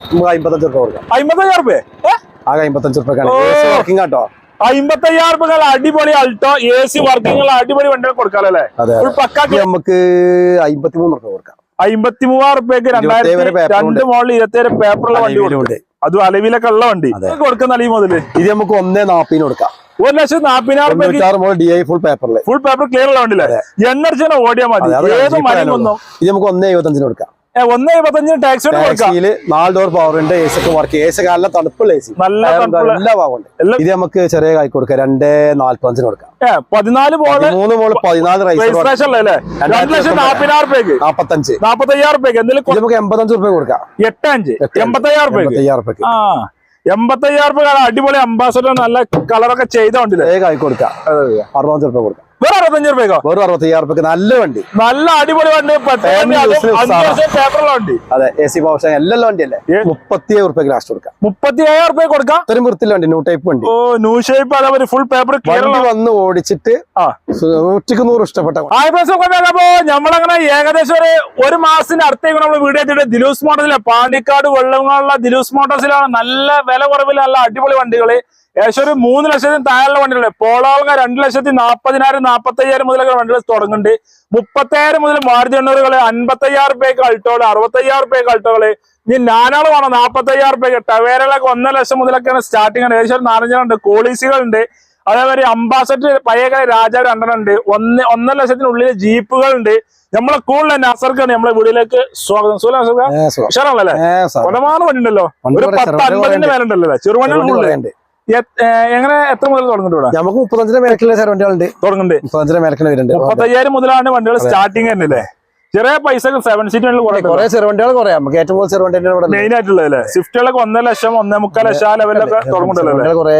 നമുക്ക് അമ്പത്തഞ്ച് റുപ്യ കൊടുക്കാം. അമ്പത്തയ്യായിരം റുപ്യ ആകെ അമ്പത്തഞ്ച് റുപ്യ കേട്ടോ അമ്പത്തയ്യായിരം റുപ്യ അടിപൊളി അൾട്ടോ എ സി വർക്കിംഗ് അടിപൊളി വണ്ടി കൊടുക്കാലോ ഒരു പക്കാ നമുക്ക് അമ്പത്തിമൂന്ന് റുപ്യ കൊടുക്കാം. അമ്പത്തി മൂവായിരം റുപ്യക്ക് രണ്ടായിരത്തി രണ്ട്. മോളിൽ ഇരുപത്തിയേഴ് പേപ്പറുള്ള വണ്ടി കൊടുക്കും. അതും അലവിലൊക്കെ ഉള്ള വണ്ടി. കൊടുക്കുന്ന അല്ലെങ്കിൽ മുതൽ ഇത് നമുക്ക് ഒന്നേ നാപ്പിന് കൊടുക്കാം. ഒരു ലക്ഷത്തി നാപ്പതിനായിരം ഫുൾ പേപ്പറിൽ ഫുൾ പേപ്പർ ക്ലിയർ ഉള്ള വണ്ടിയില്ലേ? എണ്ണടിച്ചാൽ ഓടിയാൽ മതി. ഏത് മണിയൊന്നും ഇത് നമുക്ക് ഒന്നേ ഇരുപത്തഞ്ചിന് കൊടുക്കാം. ഒന്ന് എഴുപത്തഞ്ചിന് ടാക്സ് കൊണ്ട് കൊടുക്കാം. ടാക്സിയിൽ നാല് ഡോർ പവർ ഉണ്ട് എ സി ഒക്കെ വർക്ക് എ സി നല്ല തണുപ്പുള്ള എ സി നല്ല എല്ലാ ഭാഗമുണ്ട് ഇത് നമുക്ക് ചെറിയ കായ്ക്ക് കൊടുക്കാം. രണ്ടേ നാല്പത്തഞ്ചിന് കൊടുക്കാം. പതിനാല് മൂന്ന് മോൾ പതിനാല് നാപ്പത്തഞ്ച്. നാപ്പത്തയ്യായിരം എന്തെങ്കിലും നമുക്ക് എൺപത്തഞ്ച് എട്ടഞ്ച്. എൺപത്തയ്യായിരം അടിപൊളി അംബാസഡർ നല്ല കളറൊക്കെ ചെയ്തോണ്ടില്ലേ? കായ്ക്ക് കൊടുക്കാം. അറുപത്തഞ്ച് റുപ്യ കൊടുക്കാം. വേറെ അറുപത്തഞ്ച് രൂപ വെറും അറുപത്തയ്യായിരം റുപ്യക്ക് നല്ല വണ്ടി. നല്ല അടിപൊളി വണ്ടി വണ്ടി. അതെ എ സി പവർ വണ്ടി വണ്ടിയല്ലേ? മുപ്പത്തി മുപ്പത്തിയേഴ് റുപ്യക്ക് ലാസ്റ്റ് കൊടുക്കാം. മുപ്പത്തി ഏഴായിരം റുപ്യ കൊടുക്കാം? ഇത്രയും വൃത്തിയുള്ള വണ്ടി ന്യൂ ടൈപ്പ് വണ്ടി. ഓ ന്യൂ ഷേപ്പ് അതേപോലെ ഫുൾ പേപ്പർ വണ്ടി വന്ന് ഓടിച്ചിട്ട് നൂറ്റിക്ക് നൂറ് ഇഷ്ടപ്പെട്ട ഞമ്മളങ്ങനെ നമ്മളങ്ങനെ ഏകദേശം ഒരു ഒരു മാസത്തിന്റെ അടുത്തേക്ക് നമ്മൾ വീഡിയോ എത്തിയിട്ട് ദിലൂസ് മോട്ടോഴ്സിലെ പാണ്ടിക്കാട് വെള്ളങ്ങളുള്ള ദിലൂസ് മോട്ടോഴ്സിലാണ് നല്ല വില കുറവിൽ നല്ല അടിപൊളി വണ്ടികൾ ഏകദേശം ഒരു മൂന്ന് ലക്ഷത്തിന് താഴെയുള്ള വണ്ടികളെ. പോളോൾക്ക രണ്ട് ലക്ഷത്തി നാപ്പതിനായിരം നാപ്പത്തി അയ്യായിരം മുതൽ വണ്ടികൾ തുടങ്ങുന്നുണ്ട് മുപ്പത്തയ്യായിരം മുതൽ മാർജ് എണ്ണൂറുകൾ അൻപത്തയ്യായിരം റുപ്യക്ക് അൾട്ടോകൾ അറുപത്തയ്യായിരം റുപ്യക്ക് അൾട്ടോകൾ ഇനി നാനാൾ വേണം നാപ്പത്തയ്യായിരം റുപ്യക്ക്. ടവേരകളൊക്കെ ഒന്നര ലക്ഷം മുതലൊക്കെയാണ് സ്റ്റാർട്ടിംഗ് ആണ്. ഏകദേശം ഒരു നാലഞ്ചുണ്ട് കോളീസുകളുണ്ട്. അതേപോലെ അംബാസഡർ പഴയകാല രാജാവ് രണ്ടെണ്ണം ഉണ്ട് ഒന്ന് ഒന്നര ലക്ഷത്തിനുള്ളിൽ ജീപ്പുകളുണ്ട്. നമ്മളെ കൂടുതൽ നസർക്കാണ് നമ്മളെ വീടിലേക്ക് സ്വാഗതം. സുഖം. ഉഷാറാണല്ലേ. കൊലമാന വണ്ടി ഉണ്ടല്ലോ ഒരു പത്ത് അൻപതിന്റെ മേലുണ്ടല്ലോ ചെറുവണ്ടികൾ വണ്ടി ഫുള്ള് കുറേ ഉണ്ട്. എങ്ങനെ എത്ര മുതൽ തുടങ്ങുന്നുണ്ട് നമുക്ക് മുപ്പത്തഞ്ചിന് മേലക്കുള്ള സാർ വണ്ടികളുണ്ട് തുടങ്ങുന്നുണ്ട്. മുപ്പത്തഞ്ചിന് മേലക്കുള്ള വരുന്നുണ്ട്. മുപ്പത്തയ്യായിരം മുതലാണ് വണ്ടികൾ സ്റ്റാർട്ടിങ് തന്നെ ചെറിയ പൈസ സെവൻ സീറ്റ് കുറെ ചെറുവണ്ടികൾ കുറെ. നമുക്ക് ഏറ്റവും കൂടുതൽ ചെറുവണ്ടി ഇവിടെ മെയിൻ ആയിട്ടുള്ളത് അല്ലേ? സ്വിഫ്റ്റുകളൊക്കെ ഒന്നര ലക്ഷം ഒന്നേ മുക്കാൽ ലക്ഷം ആ ലെവലിലൊക്കെ തുടങ്ങുന്നുണ്ടല്ലോ ചെറുവണ്ടികൾ കുറെ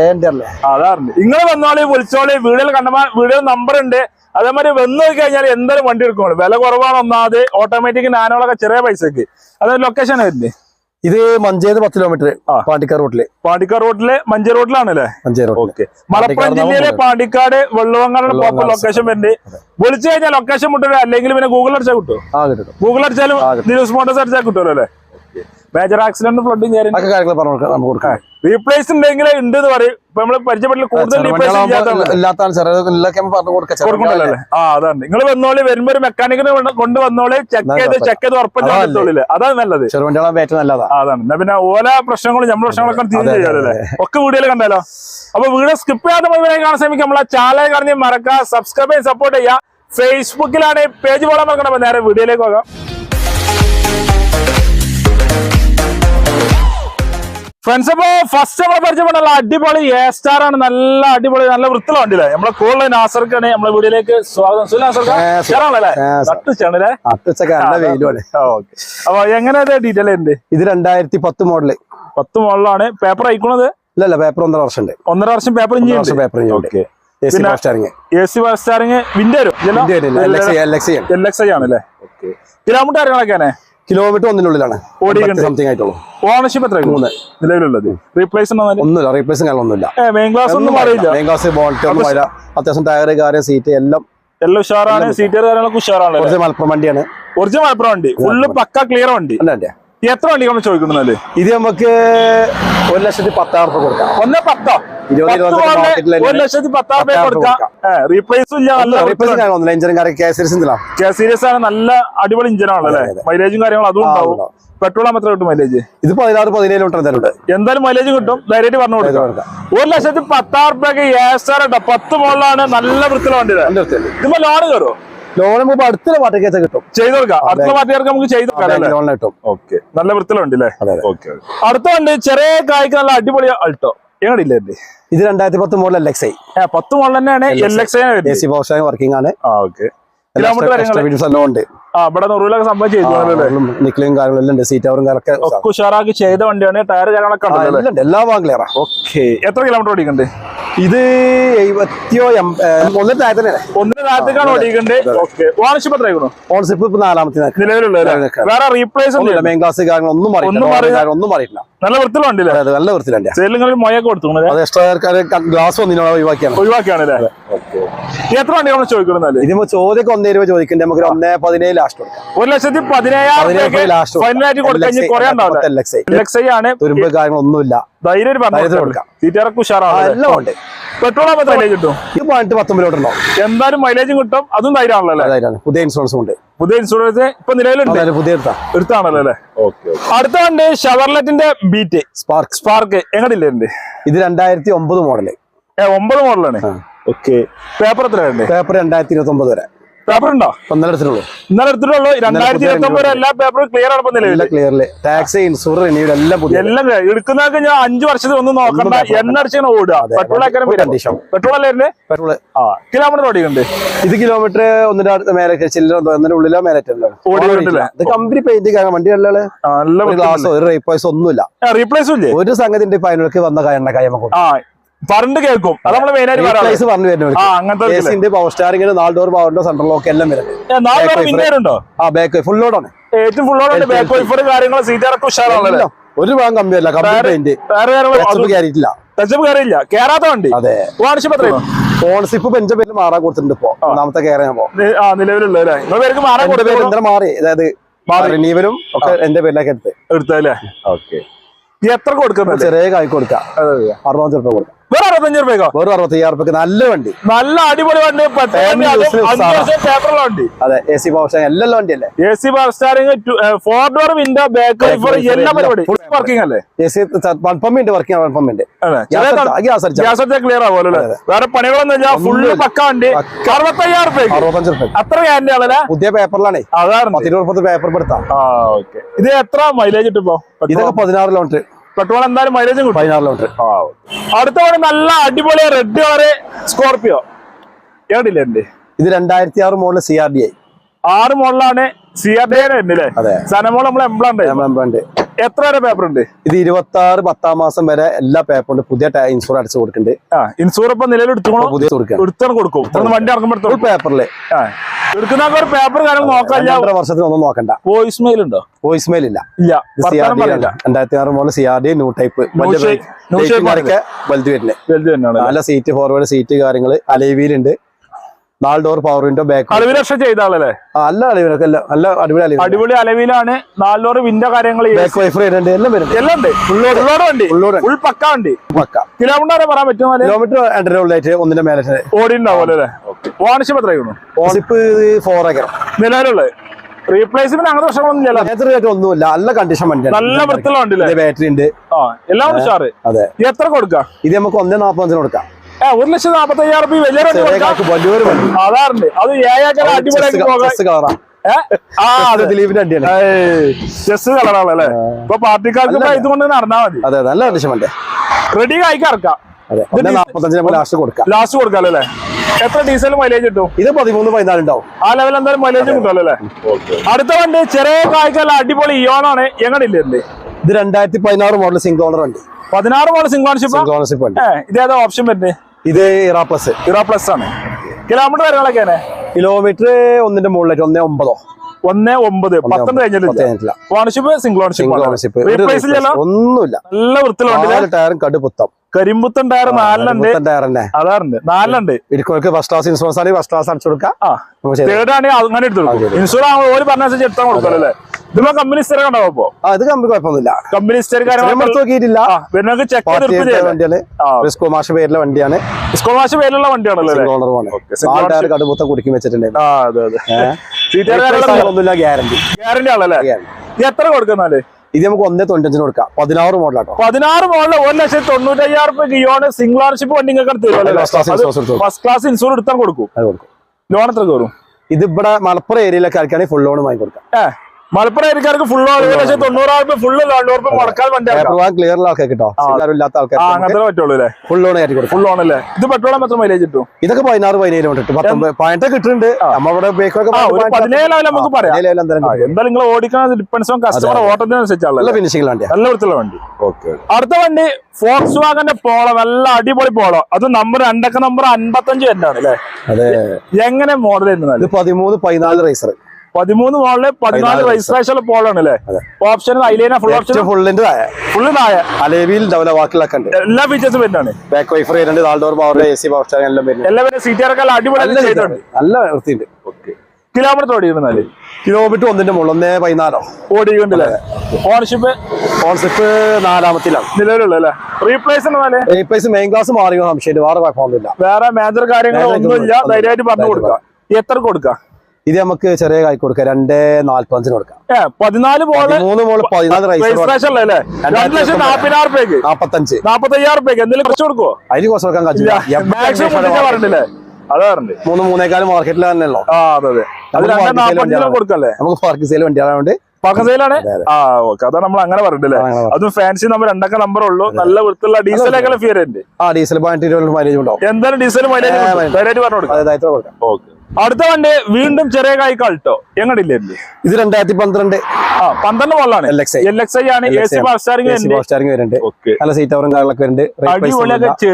അതാണ് നിങ്ങൾ വന്നോളി വിളിച്ചോളി വീടുകൾ കണ്ടമാ വീടുകൾ നമ്പർ ഉണ്ട്. അതേമാതിരി വന്നു നോക്കി കഴിഞ്ഞാൽ എന്തായാലും വണ്ടി എടുക്കുള്ളൂ വില കുറവാണ് ഒന്നാമത്. ഓട്ടോമാറ്റിക് നാനോളൊക്കെ ചെറിയ പൈസക്ക്. അതായത് ലൊക്കേഷൻ വരുന്നത് ഇത് മഞ്ചേത് പത്ത് കിലോമീറ്റർ. പാണ്ടിക്കാർ റോഡിലെ റോട്ടിൽ മഞ്ചേരി റോട്ടിലാണല്ലേ മഞ്ചേരി റോഡ് ഓക്കെ. മലപ്പുറം ജില്ലയിലെ പാണ്ടിക്കാട് വെള്ളവങ്ങാട് വെള്ളുവങ്ങാട് ലൊക്കേഷൻ വരുന്നുണ്ട്. വിളിച്ചു കഴിഞ്ഞാൽ ലൊക്കേഷൻ മുട്ടില്ല അല്ലെങ്കിൽ പിന്നെ ഗൂഗിൾ അടിച്ചാൽ കിട്ടും ഗൂഗിൾ അടിച്ചാലും. ന്യൂസ് മോട്ടോസ് അടിച്ചാൽ കിട്ടുമല്ലോ അല്ലേ? മേജർ ആക്സിഡന്റ് ഫ്ലഡും റീപ്ലേസ് ഉണ്ടെങ്കിൽ ഉണ്ട് എന്ന് പറയും. ഇപ്പൊ നമ്മൾ പരിചയപ്പെട്ടില്ല കൂടുതൽ? ആ അതാണ്. നിങ്ങൾ വന്നോളി വരുമ്പോ ഒരു മെക്കാനിക്കിനെ കൊണ്ട് വന്നോളി ചെക്ക് ചെയ്ത് ചെക്ക് ചെയ്ത് ഉറപ്പിച്ചോളില്ല അതാ അതാണ് നല്ലത്. അതാണ്. എന്നാ പിന്നെ ഓല പ്രശ്നങ്ങളും നമ്മുടെ പ്രശ്നങ്ങളൊക്കെ അതെ, അല്ലേ? ഒക്കെ വീഡിയോയിൽ കണ്ടാലോ? അപ്പൊ വീഡിയോ സ്കിപ്പ് ചെയ്യാതെ മുഴുവനായി കാണാൻ ശ്രമിക്കും. നമ്മളെ ചാനൽ കാണി മറക്കുക സബ്സ്ക്രൈബ് ചെയ്യാൻ സപ്പോർട്ട് ചെയ്യുക. ഫേസ്ബുക്കിലാണ് പേജ് പോലെ മറക്കണം നേരെ വീഡിയോയിലേക്ക് പോകാം. ഫ്രണ്ട്സ് അപ്പോ ഫസ്റ്റ് നമ്മളെ പരിചയപ്പെട്ടുള്ള അടിപൊളി എ സ്റ്റാർ ആണ്. നല്ല അടിപൊളി നല്ല വൃത്തിയുള്ള വണ്ടിയില്ലേ? നമ്മളെ കൂടുതൽ നാസർക്കാണ്. നമ്മളെ വീഡിയോയിലേക്ക് സ്വാഗതം. ഓക്കെ. അപ്പൊ എങ്ങനെ ഡീറ്റെയിൽ ഉണ്ട്? ഇത് രണ്ടായിരത്തി പത്ത് മോഡൽ പത്ത് മോഡലാണ് പേപ്പർ അയക്കുന്നത് ഇല്ലല്ല പേപ്പർ ഒന്നര വർഷം ഉണ്ട്. ഒന്നര വർഷം paper paper A C C steering window kilometre കാര്യങ്ങളൊക്കെയാണ്? കിലോമീറ്റർ ഒന്നിനുള്ളിലാണ്. സംതിങ് ആയിട്ടുള്ളൂ. ഓണർഷിപ്പ് എത്ര മൂന്ന്. നിലവിലുള്ളത്. റീപ്ലേസ്മെന്റ് ഒന്നുമില്ല റീപ്ലേസും ഒന്നുമില്ല മെയിൻ ക്ലാസ് ഒന്നും അറിയില്ല. മെയിൻ ക്ലാസ് ബോൾട്ട് ഒന്നും വരില്ല അത്യാവശ്യം ടയർ കാര്യം സീറ്റ് എല്ലാം എല്ലാം ഉഷാറാണ്. സീറ്റ് കാര്യങ്ങളൊക്കെ ഉഷാറാണ് കുറച്ച് മലപ്പുറം വണ്ടിയാണ്. ഒറിജിനൽ മലപ്പുറം വണ്ടി. ഫുള്ള് പക്ക ക്ലിയർ വണ്ടി. അല്ലേ. എത്ര വണ്ടികളാണ് ചോദിക്കുന്നത് ഇത് നമുക്ക് ഒരു ലക്ഷത്തി പത്താറ് രൂപ കൊടുക്കാം. ഒന്ന് പത്തോ? ഇരുപത് പത്ത് ഇരുപത്തഞ്ച് പോലെ market ൽ ഒരു ലക്ഷത്തി പത്താറ് രൂപ കൊടുക്കാം. റീപ്ലേസും ഇല്ല നല്ല റീപ്ലേസും കാര്യങ്ങളൊന്നുമില്ല എഞ്ചിനും കാര്യം കേസരീസ് എന്തിനാ സീരിയസ് ആണ് നല്ല അടിപൊളി ഇഞ്ചിനാണല്ലേ. മൈലേജും കാര്യങ്ങളും അതും ഉണ്ടാവും. പെട്രോൾ എത്ര കിട്ടും മൈലേജ് ഇത് പതിനാറ് പതിനേഴ് ലിറ്റർ തരുന്നുണ്ട് എന്തായാലും മൈലേജ് കിട്ടും. ധൈര്യമായിട്ട് പറഞ്ഞു കൊടുക്കാം. ഒരു ലക്ഷത്തി പത്താറ് ഏസ്റ്റാർ പത്ത് മുകളിലാണ് നല്ല വൃത്തിയുള്ള വണ്ടി ഇതിപ്പോ ലോൺ കയറുമോ ലോൺ നമുക്ക് അടുത്ത പാർട്ടി കേസ് കിട്ടും. ചെയ്ത് കൊടുക്കാം. അടുത്ത പാർട്ടിക്കാർക്ക് നമുക്ക് ചെയ്ത് ലോൺ കിട്ടും. ഓക്കെ. നല്ല വൃത്തിലുണ്ട് അല്ലേ. ഓക്കെ അടുത്ത വണ്ടി ചെറിയ കായ്ക്ക് നല്ല അടിപൊളി അൾട്ടോ. എങ്ങനെയില്ലേ ഇത്? രണ്ടായിരത്തി പത്ത് മോഡൽ എൽ എക്സ് ഐ പത്ത് മോഡൽ തന്നെയാണ് L X A C power working ആണ്. ആ ഓക്കെ. നിക്കലും കാര്യങ്ങളെല്ലാം ഉണ്ട്. സീറ്റ് അവറും ഉഷാറാക്കി ചെയ്ത വണ്ടിയാണ്. ടയർ കാര്യങ്ങളൊക്കെ എല്ലാം ഉണ്ട്. ക്ലിയറാ ഓക്കെ. എത്ര കിലോമീറ്റർ ഓടിക്കണ്ടേ ഇത് എഴുപത്തിയോ ഒന്നര താഴത്തന്നെ ഒന്നര താഴത്തേക്കാണ് ഓടിക്കണ്ടേ ഓക്കെ. ഓണർഷിപ്പ് എത്രയായിരുന്നു ഓണർഷിപ്പ് ഇപ്പൊ നാലാമത്തെ. വേറെ റീപ്ലേസ് ഒന്നും മെയിൻ ക്ലാസ് കാര്യങ്ങൾ ഒന്നും. കാര്യം ഒന്നും അറിയില്ല നല്ല വൃത്തിയിലുണ്ടല്ലേ അതെ, നല്ല സെയിലിങ്ങളിൽ മൊയൊക്കെ കൊടുത്തു അത് എക്സ്ട്രാ ഗ്ലാസ് ഒന്നിനോട് ഒഴിവാക്കിയാണ്. ഒഴിവാക്കിയാണല്ലേ എത്ര വണ്ടി നമ്മൾ ചോദിക്കണമെന്നാൽ ഇതിപ്പോ ചോദ്യം ഒന്നേ രൂപ ചോദിക്കണ്ടേ നമുക്ക് ഒന്നേ പതിനേഴ് ലാസ്റ്റ് കൊടുക്കാം. ഒരു ലക്ഷത്തി പതിനേഴായിരം പതിനേഴ് ലാസ്റ്റ് ഫൈനലായിട്ട് കൊടുക്കാൻ തുരുമ്പ് കാര്യങ്ങളൊന്നുമില്ല. ഉണ്ട്. പെട്രോൾ മൈലേജ് കിട്ടും. ഇത് പതിനെട്ട് പത്തൊമ്പതിലോട്ടുണ്ടോ എന്തായാലും മൈലേജും കിട്ടും. അതും ധൈര്യമാണല്ലോ പുതിയ ഇൻഷുറൻസും ഉണ്ട്. പുതിയ ഇൻഷുറൻസ് ഇപ്പൊ നിലവിലുണ്ട്. പുതിയ എടുത്താ. എടുത്താണല്ലോ അല്ലെ? അടുത്ത വണ്ടി ഷവർലെറ്റിന്റെ ബീറ്റ്. സ്പാർക്ക് സ്പാർക്ക് എങ്ങനെയില്ലേ ഉണ്ട് ഇത് രണ്ടായിരത്തി ഒമ്പത് മോഡൽ ഒമ്പത് മോഡലാണ്. ഓക്കെ. പേപ്പർ എത്ര പേപ്പർ രണ്ടായിരത്തി ഇരുപത്തി ഒമ്പത് വരെ പേപ്പർ ഉണ്ടോ ഒന്നര എടുത്തിട്ടുള്ളൂ ഇന്നലെ എടുത്തിട്ടുള്ളൂ രണ്ടായിരത്തി ഇരുപത്തി ഒമ്പത് എല്ലാ പേപ്പറും ക്ലിയർ ആണ് നിലവിൽ ക്ലിയറിൽ ടാക്സ് ഇൻഷുർ റിന്യൂവൽ എല്ലാം പുതിയ എല്ലാം. എടുക്കുന്നതൊക്കെ ഞാൻ അഞ്ചു വർഷത്തിൽ ഒന്ന് നോക്കണ്ട ഒന്നും നോക്കണ്ട. എണ്ണ അടിച്ചാണ് ഓടുക. പെട്രോൾ full പെട്രോൾ അല്ലേ പെട്രോൾ. ആ. കിലോമീറ്റർ ഓടിയുണ്ട് ഇത് കിലോമീറ്റർ ഒന്നിന്റെ അടുത്ത് മേലെ ചില്ലറ ഒന്നിന്റെ ഉള്ളിലോ മേലേറ്റല്ലോ? ഇത് കമ്പനി പെയിന്റ് കാരണം വണ്ടി അല്ലേ നല്ല ഗ്ലാസ് ഒരു റീപ്ലേസ് ഒന്നുമില്ല. റീപ്ലേസും ഒരു സംഗതി ഫൈനലൊക്കെ വന്ന കയണ്ട കയ്യമ പറഞ്ഞിട്ട് കേൾക്കും. അത് നമ്മൾ ആ അങ്ങനത്തെ പവർ സ്റ്റാറിംഗ് നാല് ഡോർ പവറിന്റെ സെൻട്രൽ ലോക്ക് എല്ലാം. പിന്നേരുണ്ടോ ആ ബാക്ക് ഫുൾ ലോഡാണ് ഏറ്റവും ഫുള്ളോടെ ബാക്ക് വൈഫർ കാര്യങ്ങൾ സീറ്റാറൊക്കെ ഉഷാറാണല്ലേ എല്ലാം. ഒരു ഭാഗം കമ്പിയല്ല. വേറെ കയറിയിട്ടില്ല. ടച്ചപ്പ് കയറിയില്ല. കേറാത്ത വണ്ടി. അതെ. വാണിജ്യം എത്രയാണ് ഓണർഷിപ്പ് എന്റെ പേരിൽ മാറാൻ കൊടുത്തിട്ടുണ്ട് ഇപ്പൊ. ഒന്നാമത്തെ കയറാൻ പോ ആ നിലവിലുള്ള മാറാൻ കൊടുത്തു മാറി. അതായത് റിനീവലും ഒക്കെ എന്റെ പേരിലേക്ക് എടുത്ത്. എടുത്തല്ലേ ഓക്കെ. എത്ര കൊടുക്കുന്നത് ചെറിയ കായ് കൊടുക്കാം. അറുപത്തഞ്ച് ചെറുപ്പം കൊടുക്കാം. വേറെ അറുപത്തഞ്ച് രൂപയ്ക്കോ? വെറും അറുപത്തയ്യായിരം റുപ്യക്ക് നല്ല വണ്ടി. നല്ല അടിപൊളി വണ്ടി പേപ്പറുള്ള വണ്ടി. അതെ എ സി പവർ സ്റ്റാറിംഗ് വണ്ടി അല്ലേ A C power steering four door window back എല്ലാ പരിപാടി? വർക്കിംഗ് അല്ലേ? എ സി പമ്പുണ്ട് വർക്കിംഗ് ഒക്കെ ക്ലിയർ ആവുമല്ലോ വേറെ പണികളൊന്നും ഇല്ല ഫുള്ള്. പക്ക വണ്ടി. അറുപത്തയ്യായിരം രൂപയ്ക്ക്. അറുപത്തഞ്ച് റുപ്യ അത്ര ഗ്യാരണ്ടി ആണല്ലേ പുതിയ പേപ്പറിലാണേ. അതാണ് പത്തിരുപത് പേപ്പർ എടുത്താ. ഇത് എത്ര മൈലേജ് ഇട്ടിപ്പോ? ഇതൊക്കെ പതിനാറ് കിലോമീറ്റർ പെട്രോൾ എന്തായാലും മൈലേജും കിട്ടും. അടുത്ത വണ്ടി നല്ല അടിപൊളി റെഡ് കളറ് സ്കോർപിയോ? കേട്ടില്ല എന്റെ ഇത് രണ്ടായിരത്തി ആറ് മോഡൽ സി ആർ ഡി ആയി ആറ് മോഡലാണ് സി ആർ ഡി ഉണ്ട് അതെ. സനമോൾ നമ്മളെ എംപ്ലോണ്ട് ഉണ്ട് എത്ര വരെ പേപ്പർ ഉണ്ട്? ഇത് ഇരുപത്തി ആറ് പത്താം മാസം വരെ എല്ലാ പേപ്പറും പുതിയ ഇൻഷുറൻസ് അടിച്ചു കൊടുക്കുന്നുണ്ട്. ആ ഇൻഷൂർ ഇപ്പൊ നിലവിൽ എടുത്തോളൂ ഇപ്പൊ പുതിയ എടുത്താണ് കൊടുക്കും. വണ്ടി ഇറങ്ങുമ്പോൾ പേപ്പറിൽ എടുക്കുന്ന ഒരു പേപ്പർ കാര്യം രണ്ടര വർഷത്തിന് ഒന്നും നോക്കണ്ട. വോയിസ് മെയിൽ ഉണ്ടോ? വോയിസ് മെയിൽ ഇല്ല. ഇല്ല രണ്ടായിരത്തി ആറ് model C R D new type. വലുത് വരുന്നത്. നല്ല സീറ്റ് ഫോർവേഡ് സീറ്റ് കാര്യങ്ങൾ അലൈവീലുണ്ട് നാല് ഡോർ പവർ വിൻഡോ ബാക്ക് അളവിലക്ഷ രക്ഷ ചെയ്ത ആളല്ലേ? അല്ല അലവിലൊക്കെ അല്ല നല്ല അടിപൊളി അലവിൽ അടിപൊളി അലവിലാണ് ഡോർ വിൻഡോ കാര്യങ്ങൾ ബാക്ക് വൈഫർ വരുന്നുണ്ട് എല്ലാം വരുന്നുണ്ട്. എല്ലാം ഉണ്ട് ഫുള്ളോട് വണ്ടി. ഉണ്ട്. ഫുൾ പക്ക വണ്ടി. പക്ക. കിലോമീറ്റർ വരെ പറയാൻ പറ്റുമോ കിലോമീറ്റർ രണ്ടര ഉള്ളായിട്ട് ഒന്നിന്റെ മേലെ ഓടി ഉണ്ടാവുമല്ലോ അല്ലേ? വാണിജ്യം എത്രയായിരുന്നു ഓണിപ്പ് ഫോർ ഏക്കർ നിലവിലുള്ളത്. റീപ്ലേസ്മെന്റ് അങ്ങനത്തെ പ്രശ്നങ്ങളൊന്നുമില്ല ആയിട്ട് ഒന്നുമില്ല. നല്ല കണ്ടീഷൻ വണ്ടി നല്ല വൃത്തിയുള്ള വണ്ടി അല്ലേ ബാറ്ററി ഉണ്ട് എല്ലാം ഉഷാറ്. അതെ. എത്ര കൊടുക്കാം? ഇത് നമുക്ക് ഒന്നേ നാപ്പത്തഞ്ചിന് കൊടുക്കാം. ഒരു ലക്ഷത്തി നാപ്പത്തി അയ്യായിരം രൂപ വലിയ വണ്ടി. അതാറുണ്ട്. അത് ഏഴാക്കാൻ അടിപൊളിയാക്കി പോകാം ചെസ് കളറാ. ഏ? ആ അതെ. ദിലീപിന്റെ വണ്ടിയാണ് ചെസ് കളറാണല്ലേ ഇപ്പൊ പാർട്ടിക്കാർക്ക് ഇപ്പൊ ഇതുകൊണ്ട് നടന്നാ മതി. അതെ നല്ല കണ്ടീഷൻ വണ്ടി റെഡി ലാസ്റ്റ് കൊടുക്കാം. അല്ലേ? എത്ര ഡീസൽ മൈലേജ് കിട്ടും? ഇത് പതിമൂന്ന് പതിനാല് ഉണ്ടാവും. ആ ലെവൽ എന്തായാലും മൈലേജ് കിട്ടുമല്ലോ അല്ലേ? അടുത്ത വണ്ടി ചെറിയ കായ്ക്കല്ല അടിപൊളി ഇയോണാണ് എങ്ങനെയില്ലേ ഇത്? രണ്ടായിരത്തി പതിനാറ് മോഡൽ സിംഗിൾ ഓണർ വണ്ടി. പതിനാറ് മോഡൽ സിംഗോണർഷിപ്പ് സിംഗിൾ ഓണർഷിപ്പ് ഉണ്ട് ഇതേതാ ഓപ്ഷൻ വരുന്നത്? ഇത് ഇറാ പ്ലസ് ഇറാ പ്ലസ് ആണ്. കിലോമീറ്റർ കാര്യങ്ങളൊക്കെയാണ് കിലോമീറ്റർ ഒന്നിന്റെ മുകളിലായിട്ട് ഒന്നേ ഒമ്പതോ? ഒന്നേ ഒമ്പത്. പത്തൊമ്പത് പത്ത് കഴിഞ്ഞിട്ടില്ല. ഓണർഷിപ്പ് സിംഗിൾ ഓണർഷിപ്പ് ഓണർഷിപ്പ് ഒന്നുമില്ല. നല്ല വൃത്തിയിലുണ്ട് ടയറും കടുപ്പുത്തം. കരിമ്പുത്തൻ ടയർ നാലിലുണ്ട്. അതാറുണ്ട്. നാലിലുണ്ട്. ഇടുക്കോൾക്ക് ഫസ്റ്റ് ക്ലാസ് ഇൻഷുറൻസ് ആണെങ്കിൽ ഫസ്റ്റ് ക്ലാസ് അടിച്ചു കൊടുക്കാം. തേർഡ് ആണെങ്കിൽ അങ്ങനെ എടുത്തു കൊടുക്കും. ഇൻഷുറൻസ് ആകുമ്പോൾ ഒരു പറഞ്ഞ അനുസരിച്ച് എടുത്താൽ കൊടുക്കാം അല്ലേ ഇതിപ്പോ കമ്പനി കണ്ടോ അപ്പൊ ഇത് കമ്പനി കുഴപ്പമൊന്നുമില്ല. കമ്പനി നോക്കിയിട്ടില്ല. ചെക്ക് വണ്ടിയാണ്. റിസ്കോ മാഷ പേരിലുള്ള വണ്ടിയാണല്ലോ. കടുപ്പത്തം ഒന്നുമില്ല ഗ്യാരണ്ടി. ഗ്യാരണ്ടി ആണല്ലേ? ഇത് എത്ര കൊടുക്കുന്നാൽ ഇത് നമുക്ക് ഒന്നേ തൊണ്ണൂറ്റഞ്ചിന് കൊടുക്കാം. പതിനാറ് മോഡലാട്ടോ. പതിനാറ് മോഡൽ ഒരു ലക്ഷത്തി തൊണ്ണൂറ്റി അയ്യായിരം രൂപ ഗിയോണ് സിംഗിൾ ഓണർഷിപ്പ് വണ്ടി. ഫസ്റ്റ് ക്ലാസ് ഇൻഷൂർ എടുത്താൽ കൊടുക്കും. ലോൺ എത്ര കയറും? ഇത് ഇവിടെ മലപ്പുറം ഏരിയയിലൊക്കെ ആൾക്കാണെങ്കിൽ ഫുൾ ലോൺ വാങ്ങി കൊടുക്കാം മലപ്പുറം ഫുൾ തൊണ്ണൂറായിരം ഫുള്ള് ലോൺ മുടക്കാൻ വണ്ടി പേപ്പർ വാങ്ങാൻ ക്ലിയർ ആൾക്കാർ കിട്ടോ. സിംഗാരും ഇല്ലാത്ത ആ ആൾക്കാർ അങ്ങനത്തെ പറ്റുള്ളൂ അല്ലേ? ഫുൾ ലോൺ കയറ്റി കൊടുക്കും. ഫുൾ ലോൺ അല്ലേ? ഇത് പെട്രോളും എത്ര മൈലേജ് കിട്ടും? ഇതൊക്കെ പതിനാറ് പതിനേഴ് കൊണ്ട് കിട്ടും. പത്തൊമ്പത് പതിനെട്ട് കിട്ടുന്നുണ്ട്. നമ്മളിവിടെ ബേക്കൊക്കെ ആ ഒരു പതിനേഴ് ലെവൽ നമുക്ക് പറയാം. എന്തായാലും ആ, എന്തായാലും നിങ്ങൾ ഓടിക്കുന്ന ഡിപ്പെൻസ് ഓൺ കസ്റ്റമർ ഓട്ടത്തിനനുസരിച്ചാണല്ലോ നല്ല ഫിനിഷിംഗ് വണ്ടിയാണ് നല്ല വൃത്തിയുള്ള വണ്ടി. അടുത്ത വണ്ടി ഫോക്സ് വാഗന്റെ പോളോ നല്ല അടിപൊളി പോളോ അത് നമ്പർ രണ്ടൊക്കെ നമ്പർ അൻപത്തഞ്ച് അല്ലേ? അതെ. എങ്ങനെ മോഡൽ ഇത് പതിമൂന്ന് പതിനാല് റേസർ പതിമൂന്ന് മോളിൽ പതിനാല് രജിസ്ട്രേഷൻ പോളാണ് അല്ലേ ഓപ്ഷൻ ഫുൾ ഓപ്ഷൻ ഫുള്ളിന്റെ ഫുള്ള് തായ അലേവിയിൽ ഡബിൾ വാക്കിലൊക്കെ ഉണ്ട്. എല്ലാ ഫീച്ചേഴ്സും വരുന്നതാണ്. ബാക്ക് വൈഫർ വരുന്നുണ്ട് നാൽഡോർ power A C power stand എല്ലാം വരുന്നത് എല്ലാവരും സീറ്റുകാരൊക്കെ എല്ലാം അടിപൊളി നല്ല ചെയ്തിട്ടുണ്ട് നല്ല വൃത്തിയുണ്ട്. കിലോമീറ്റർ ഓടിയിരുന്നാൽ കിലോമീറ്റർ ഒന്നിന്റെ മുകളിൽ ഒന്നേ പതിനാലോ. ഓടിയിട്ടുണ്ടല്ലേ ഓണർഷിപ്പ് ഓണർഷിപ്പ് നാലാമത്തിലാണ്. നിലവിലുള്ള റീപ്ലേസ് റീപ്ലേസ് മെയിൻ ക്ലാസ് മാറിയോ സംശയം വേറെ കുഴപ്പമൊന്നുമില്ല. വേറെ മേജർ കാര്യങ്ങളൊന്നുമില്ല. ധൈര്യമായിട്ട് പറഞ്ഞു കൊടുക്കാം എത്ര കൊടുക്കാം ഇത് നമുക്ക് ചെറിയ കായ്ക്ക് കൊടുക്കാം. രണ്ടേ നാല്പഞ്ചിന് കൊടുക്കാം. പതിനാല് മൂന്ന് മോൾ പതിനാല് നാപ്പത്തഞ്ച് നാപ്പത്തയ്യായിരം റുപ്യക്ക് എന്തെങ്കിലും കുറച്ച് കൊടുക്കുവോ? അതിന് കുറച്ച് കൊടുക്കാൻ പറഞ്ഞത് മൂന്ന് മൂന്നേക്കാൽ മാർക്കറ്റിൽ തന്നെയല്ലോ നമുക്ക് പാർക്ക് സെയിൽ വണ്ടിയായതുകൊണ്ട് പക്കസയിലാണ് ആ ഓക്കെ അതാണ് നമ്മൾ അങ്ങനെ പറഞ്ഞില്ലേ അതും ഫാൻസി നമ്മൾ രണ്ടക്ക നമ്പർ ഉള്ളൂ. നല്ല വൃത്തിയുള്ള ഡീസലൊക്കെ ഫിയർ ഉണ്ട് ആ ഡീസൽ മൈലേജ് ഉണ്ടാവും. എന്തായാലും ഡീസൽ മൈലേജ് പറഞ്ഞു കൊടുക്കാം. ഓക്കെ അടുത്ത വണ്ടി വീണ്ടും ചെറിയ കായ്ക്കാൾ കേട്ടോ എങ്ങടില്ലേ ഇത്? രണ്ടായിരത്തി പന്ത്രണ്ട് ആ പന്ത്രണ്ട് മോളാണ്. എൽ എക്സ് ഐ ആണ്. എ സി പവർ സ്റ്റാറിംഗ് വരുന്നുണ്ട്. ഓക്കെ നല്ല സീറ്റ് അവറും കാര്യങ്ങളൊക്കെ വരുന്നുണ്ട്. അടിപൊളിയൊക്കെ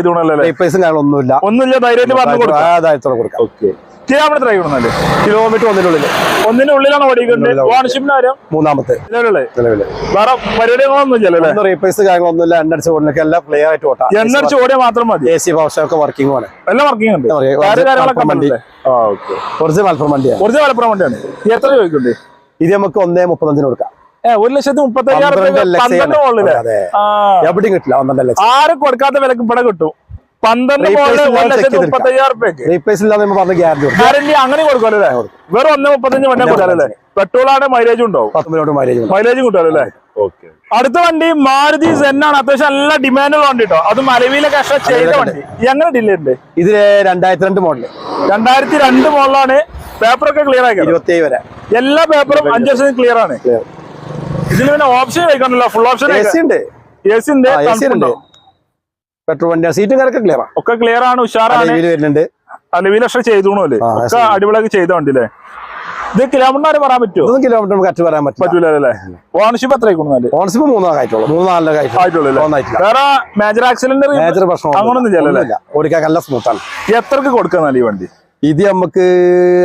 ഒന്നുമില്ല ഒന്നുമില്ല ധൈര്യമായിട്ട് പറഞ്ഞു കൊടുക്കാം. അതായത് ഓക്കെ കിലോമീറ്റർ ആയിക്കോണല്ലേ കിലോമീറ്റർ ഒന്നിനുള്ളിൽ ഒന്നിന്റെ ഉള്ളിലാണ് ഓടിക്കുന്നത് കാര്യം? മൂന്നാമത്തെ. നിലവിൽ. വേറെ പരിപാടികളൊന്നും ഇല്ലല്ലോ റീപ്ലേസ് കാര്യങ്ങളൊന്നുമില്ല. എണ്ണടിച്ച് ഓടിനൊക്കെ എല്ലാം ക്ലിയർ ആയിട്ട് ഓട്ടാം. എണ്ണടിച്ച് ഓടിയാൽ മാത്രം മതി. എ സി ഒക്കെ വർക്കിംഗ് ആണ്. എല്ലാം വർക്കിംഗ് ഉണ്ട്. വണ്ടി. മലപ്പുറം വണ്ടിയാണ്. കുറച്ച് മലപ്പുറം വണ്ടിയാണ്. എത്ര ചോദിക്കുന്നുണ്ട് ഇത് നമുക്ക് ഒന്നേ മുപ്പത്തഞ്ചിന് കൊടുക്കാം. ഒരു ലക്ഷത്തി മുപ്പത്തി അയ്യായിരം എവിടെയും കിട്ടില്ല പന്ത്രണ്ട് ലക്ഷം. ആരും കൊടുക്കാത്ത വിലക്ക് ഇവിടെ കിട്ടും. പന്ത്രണ്ട് ഒരു ലക്ഷത്തി. മുപ്പത്തി അയ്യായിരം റുപ്യക്ക് ഗ്യാരണ്ടി അങ്ങനെ കൊടുക്കുമല്ലേ വെറും ഒന്നേ മുപ്പത്തഞ്ച് വണ്ടി കൊടുക്കാല്ലേ പെട്രോൾ ആണ് മൈലേജ് ഉണ്ടാവും മൈലേജ് മൈലേജും അടുത്ത വണ്ടി മാരുതി സെൻ ആണ്. അത്യാവശ്യം നല്ല ഡിമാൻഡുള്ള വണ്ടി കേട്ടോ അത് മലവിയിലെ കഷ്ട ചെയ്ത വണ്ടി. എങ്ങനെ ഡിലേ ഉണ്ട് ഇത് രണ്ടായിരത്തി രണ്ട് മോഡൽ രണ്ടായിരത്തി രണ്ട് മോഡലാണ് പേപ്പറൊക്കെ ക്ലിയർ ആക്കി ഇരുപത്തി വരെ. എല്ലാ പേപ്പറും അഞ്ചു വർഷം ക്ലിയർ ആണ്. ഇതിന് പിന്നെ ഓപ്ഷൻ വയ്ക്കാനല്ലോ ഫുൾ ഓപ്ഷൻ എ സി ഉണ്ട്. എ സി ഉണ്ട്. എ സി ഉണ്ട്. പെട്രോൾ വണ്ടി സീറ്റും കാര്യമൊക്കെ ക്ലിയർ ഒക്കെ ക്ലിയർ ആണ് ഉഷാറാണ്. വരുന്നുണ്ട്. അലവിൽ പക്ഷെ ചെയ്തോണല്ലേ ഒക്കെ. അടിപൊളിയാക്കി ചെയ്ത വണ്ടിയല്ലേ? ഇത് കിലോമീറ്റർ പറയാൻ പറ്റുമോ ഒന്നും കിലോമീറ്റർ നമുക്ക് കറ്റ് പറയാൻ പറ്റില്ല. പറ്റൂല അല്ലേ? ഓണർഷിപ്പ് എത്ര ഓണർഷിപ്പ് ഓൺസിപ്പ് മൂന്നാം ആയിട്ടുള്ളൂ. മൂന്ന് നാലിലൊക്കെ ആയിട്ടുള്ളൂ ആയിട്ടുള്ളൂ വേറെ മേജർ ആക്സിഡന്റ് മേജർ പ്രശ്നം അങ്ങനൊന്നും ഇല്ലല്ലോ അല്ലേ? ഓടിക്കാൻ നല്ല സ്മൂത്താണ് എത്രക്ക് കൊടുക്കാൻ ഈ വണ്ടി? ഇത് നമുക്ക്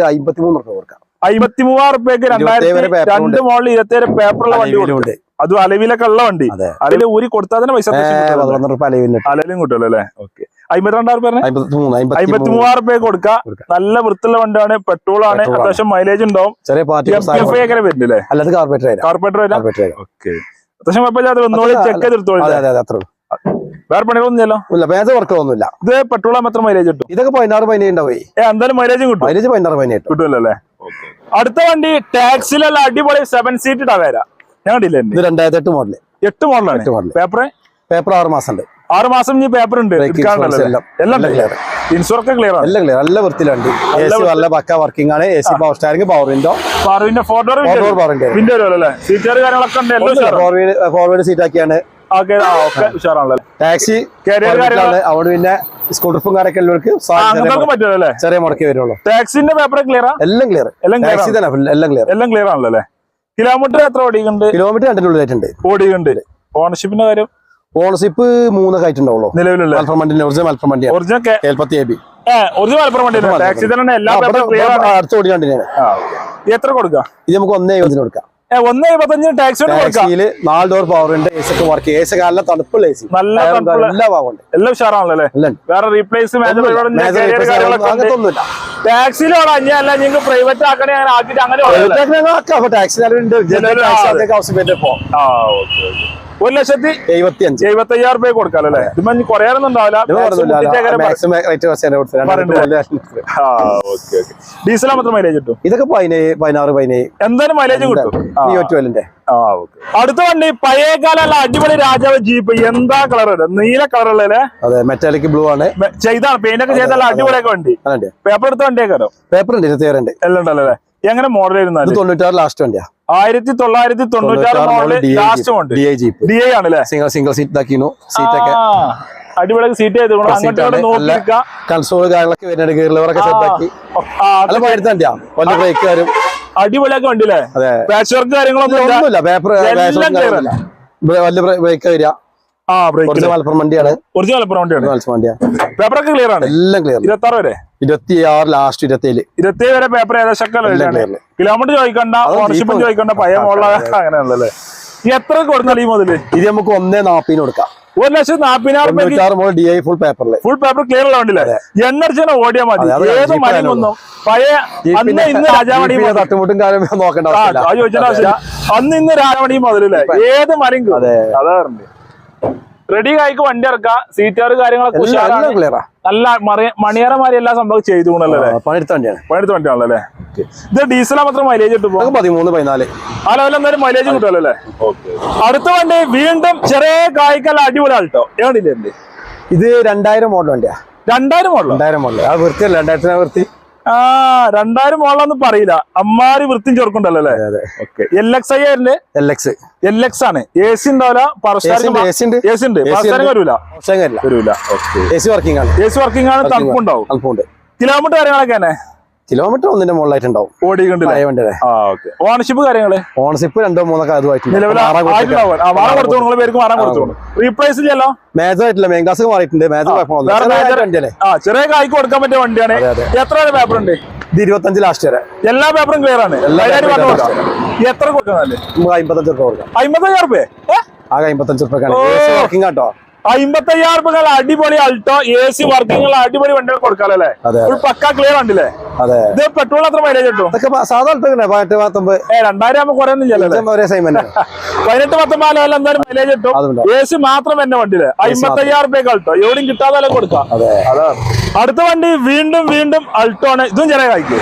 അമ്പത്തി മൂന്ന് റുപ്യ കൊടുക്കാം അമ്പത്തി മൂവായിരം റുപ്യക്ക് രണ്ടായിരത്തി രണ്ട്. മോളിൽ ഇരുപത്തി പേപ്പറുള്ള വണ്ടി കൊടുക്കുന്നുണ്ട് അതും അലവിലൊക്കെ ഉള്ള വണ്ടി. അലവിൽ ഊരി കൊടുത്താൽ തന്നെ പൈസ അലവിലും കിട്ടുമല്ലോ അല്ലേ? ഓക്കെ. അമ്പത്തിരണ്ടായിരം പേര് അമ്പത്തി മൂവായിരം റുപ്യ കൊടുക്കാം. കൊടുക്കാം. നല്ല വൃത്തിയുള്ള വണ്ടിയാണ്. പെട്രോൾ ആണ് അത്യാവശ്യം മൈലേജ് ഉണ്ടാവും. വരുന്നില്ലേ കാർപ്പറേറ്റർ ഓക്കെ. അത്യാവശ്യം കുഴപ്പമില്ലാതെ ചെക്ക് ചെയ്തെടുത്തോളൂ വേറെ പണികളൊന്നും ഇല്ല ഇത് പെട്രോൾ മാത്രം മൈലേജ് കിട്ടും? ഇതൊക്കെ പതിനാറ് പതിനേഴ് ഉണ്ടാവേ. എന്തായാലും മൈലേജും കിട്ടും. മൈലേജ് പതിനാറ് പതിനേഴ് കിട്ടുമല്ലോ അല്ലേ? അടുത്ത വണ്ടി ടാക്സിലല്ല അടിപൊളി സെവൻ സീറ്റ് ടവേര ഇത് രണ്ടായിരത്തി എട്ട് മോഡൽ എട്ട് മോഡലാണ് എട്ട് മോഡൽ പേപ്പർ പേപ്പർ ആറ് മാസം ഉണ്ട് ആറ് മാസം ഇനി പേപ്പർ ഉണ്ട്. എല്ലാം. ക്ലിയർ. ഇൻഷുറൊക്കെ ആണ്. എല്ലാം ക്ലിയർ നല്ല വൃത്തിയിലുണ്ട്. നല്ല പക്ക വർക്കിംഗ് ആണ്. A C power power window four door four power window കാര്യങ്ങളൊക്കെ ഉണ്ട്. സീറ്റ് ആക്കിയാണ്. ടാക്സി അവിടെ പിന്നെ സ്കൂൾ ട്രിപ്പും കാര്യമൊക്കെ ഉള്ളവർക്ക് ആ, അങ്ങനത്തെ അല്ലേ? ചെറിയ മുടക്കി വരുള്ളൂ. ടാക്സിന്റെ പേപ്പർ ക്ലിയർ എല്ലാം ക്ലിയർ ടാക്സി തന്നെ എല്ലാം ക്ലിയർ എല്ലാം ക്ലിയർ ആണല്ലോ കിലോമീറ്റർ എത്ര ഓടിക്കുന്നുണ്ട് കിലോമീറ്റർ രണ്ടിനുള്ളിലായിട്ടുണ്ട്. ഓടിക്കുന്നുണ്ട് ഓണർഷിപ്പിന്റെ കാര്യം? ഓണർഷിപ്പ് മൂന്നൊക്കെ ആയിട്ടുണ്ടാവുള്ളൂ. നിലവിലുള്ള? മലപ്പുറം വണ്ടിന്റെ ഒറിജിനൽ മലപ്പുറം വണ്ടിയാണ്. ഒറിജിനൽ കേൽപ്പത്തി എ ബി ഒറിജിനൽ മലപ്പുറം വണ്ടി. ടാക്സി തന്നെ എല്ലാ പേപ്പറും ക്ലിയർ ആണ്. അടുത്ത ഓടി കണ്ടിനാണ് ആ, okay. എത്ര കൊടുക്കാം? ഇത് നമുക്ക് ഒന്നേ കൊടുക്കാം. ഒന്ന് എഴുപത്തഞ്ചിന് ടാക്സി നാല് ഡോർ പവർ ഉണ്ട് എ വർക്ക് എ സി നല്ല തണുപ്പുള്ള നല്ല എല്ലാ ഭാഗമുണ്ട് എല്ലാം ഉഷാറാണല്ലോ അല്ലേ? വേറെ റീപ്ലേസ് അങ്ങനത്തെ അല്ല നിങ്ങൾക്ക് പ്രൈവറ്റ് ആക്കണേ അങ്ങനെ ആക്കിയിട്ട് അങ്ങനെ ടാക്സി ഉണ്ട്. ജനറൽ ആ, അതെ. ആവശ്യം വരുന്നത് ഓക്കെ. ഒരു ലക്ഷത്തി എഴുപത്തി അഞ്ച് എഴുപത്തി അയ്യായിരം രൂപ കൊടുക്കാലോ അല്ലേ? ഇപ്പൊ കുറയാനൊന്നും ഉണ്ടാവില്ല. ഡീസൽ മാത്രം മൈലേജ് കിട്ടും? ഇതൊക്കെ പതിനേഴ് പതിനാറ് പതിനേഴ് എന്തായാലും മൈലേജ് കിട്ടും. ട്വൽവിന്റെ അടുത്ത വണ്ടി പഴയകാല അടിപൊളി രാജാവ് ജീപ്പ് എന്താ കളർ നീല കളറുള്ളല്ലേ അതെ മെറ്റാലിക് ബ്ലൂ ആണ്. ചെയ്താണ്. പെയിന്റ് ഒക്കെ ചെയ്താൽ അടിപൊളിയൊക്കെ വണ്ടി. പേപ്പർ എടുത്ത വണ്ടിയൊക്കെ പേപ്പർ ഉണ്ട് ഇരുപത്തിയാറുണ്ട് എല്ലാം ഉണ്ടല്ലോ അല്ലേ? എങ്ങനെ മോഡൽ ആയിരുന്നു തൊണ്ണൂറ്റാറ് ലാസ്റ്റ് വണ്ടിയാ. ആയിരത്തി തൊള്ളായിരത്തി തൊണ്ണൂറ്റാറ് മോഡൽ ലാസ്റ്റ് ഉണ്ട് ഡി ഐ ആണല്ലേ? സിംഗിൾ സിംഗിൾ സീറ്റ് ഇതാക്കിനു സീറ്റൊക്കെ അടിപൊളി സീറ്റ് കൺസോൾ കാര്യങ്ങളൊക്കെ വരുന്നുണ്ട്. ഗീറിലവറൊക്കെ സെറ്റാക്കി നല്ല പഴുത്ത വണ്ടിയാ. വലിയ ബ്രേക്ക് വരും അടിപൊളിയൊക്കെ വണ്ടിയില്ലേ? പാച്ച് വർക്ക് കാര്യങ്ങളൊന്നും പേപ്പർ ബ്രേക്ക് വരിക. ആ ബ്രേക്ക് കുറച്ച് മലപ്പുറം വണ്ടിയാണ്. ഒറിജിനൽ മലപ്പുറം വണ്ടിയാണ്. മലപ്പുറം വണ്ടിയാണ്. പേപ്പറൊക്കെ ക്ലിയർ ആണ്? എല്ലാം ക്ലിയർ ഇരുപത്തി ആറ് വരെ ഇരുപത്തി ആറ് ലാസ്റ്റ് ഇരുപത്തി ഏഴ് ഇരുപത്തി വരെ പേപ്പർ ഏകദേശം. കിലോമീറ്റർ ചോദിക്കണ്ട ഓണർഷിപ്പ് ചോദിക്കണ്ട പഴയ ആ, മോള അങ്ങനെയാണല്ലേ എത്ര കൊടുത്താൽ ഈ മുതൽ ഇത് നമുക്ക് ഒന്നേ നാപ്പിന് കൊടുക്കാം. ഒരു ലക്ഷത്തി നാപ്പതിനായിരം ഡി ഐ ഫുൾ പേപ്പറിൽ ഫുൾ പേപ്പർ ക്ലിയർ ഉള്ള വണ്ടിയില്ലേ എണ്ണ അടിച്ചാൽ ഓടിയാൽ മതി. ഏത് jeep പഴയ അന്ന് ഇന്ന് രാജാമണി തട്ടുമുട്ടും കാര്യം നോക്കേണ്ട അന്ന് ഇന്ന് രാജമണി മുതലല്ലേ ഏത് മരം. അതെ. അതാറുണ്ട് റെഡി ആയിക്ക് വണ്ടി ഇറക്കുക സീറ്റാറ് കാര്യങ്ങളൊക്കെ. നല്ല മണിയറ മണിയറമാരി എല്ലാ സംഭവം ചെയ്തു പണിയെടുത്ത വണ്ടിയാണ്. പണിയെടുത്ത വണ്ടിയാണല്ലോ അല്ലേ? ഇത് ഡീസലാ മാത്രം മൈലേജ് കിട്ടും പതിമൂന്ന് പതിനാല്. ആ ലെവലിൽ എന്തായാലും മൈലേജ് കിട്ടുമല്ലോ അല്ലേ? അടുത്ത വണ്ടി വീണ്ടും ചെറിയ കായ്ക്കല്ല അടിപൊളി ആൾട്ടോ എവിടെയില്ലേ ഇത് രണ്ടായിരം മോഡൽ വണ്ടിയാ. രണ്ടായിരം മോഡൽ രണ്ടായിരം മോഡൽ ആ വൃത്തിയല്ല? രണ്ടായിരത്തിന് വൃത്തി? ആ രണ്ടായിരം മോളാന്ന് പറയില്ല. അമ്മാരി വൃത്തിയും ചെറുക്കുണ്ടല്ലോ അല്ലേ? ഓക്കെ. എൽ എക്സ് ഐ ആയിരുന്നു? എൽ എക്സ് എൽ എക്സ് ആണ്. എ സി ഉണ്ടാവില്ല സി ഉണ്ട്. വരൂല. വരൂല. സി വർക്കിംഗ് ആണ്. എ സി വർക്കിംഗ് ആണ് തണുപ്പുണ്ടാവും. കിലോമീറ്റർ കാര്യങ്ങളൊക്കെ തന്നെ? കിലോമീറ്റർ ഒന്നിന്റെ മുകളിലായിട്ടുണ്ടാവും. ആ ഓക്കെ. ഓണർഷിപ്പ് കാര്യങ്ങൾ? ഓണർഷിപ്പ് രണ്ടോ മൂന്നൊക്കെ അതുമായിട്ടുണ്ട്. നിലവിൽ ആയിട്ടുണ്ടാവും ആ വാറ കൊടുത്തു നിങ്ങളെ പേർക്ക് വാറാൻ കൊടുത്തു. റീപ്ലേസ് ചെയ്യല്ലോ മേജർ ആയിട്ടില്ല. മേങ്കാസ് മാറിയിട്ടുണ്ട്. മേജർ ആ ചെറിയ കായ്ക്ക് കൊടുക്കാൻ പറ്റിയ വണ്ടിയാണ്. എത്ര പേപ്പർ ഉണ്ട്? ഇത് ഇരുപത്തഞ്ച് ലാസ്റ്റ് വരെ. എല്ലാ പേപ്പറും ക്ലിയർ ആണ്. എത്ര കൊടുക്കണം അമ്പത്തഞ്ച് റുപ്യ കൊടുക്കാം. ആകെ അമ്പത്തഞ്ച് റുപ്യ ഓ. വർക്കിംഗ് അയ്യായിരം അമ്പത്തയ്യായിരം രൂപ അടിപൊളി അൾട്ടോ എ സി വർക്കിംഗ് അടിപൊളി വണ്ടികൾ ഫുൾ പക്ക ക്ലിയർ ഉണ്ടല്ലേ അതെ. ഇത് പെട്രോൾ എത്ര മൈലേജ് കിട്ടും? അതൊക്കെ പ- സാധാ ഇട്ടേ പതിനെട്ട് പത്തൊമ്പത്. ഏ രണ്ടായിരം കുറെ പതിനെട്ട് പത്തൊമ്പത് എന്തായാലും മൈലേജ് കിട്ടും. എ സി മാത്രം എന്നെ വണ്ടിയിൽ. അമ്പത്തയ്യായിരം രൂപ അൾട്ടോ എവിടെയും കിട്ടാതെ കൊടുക്കാം. അടുത്ത വണ്ടി വീണ്ടും വീണ്ടും അൾട്ടോ ആണ്. ഇതും ചെറിയ കായ്ക്കും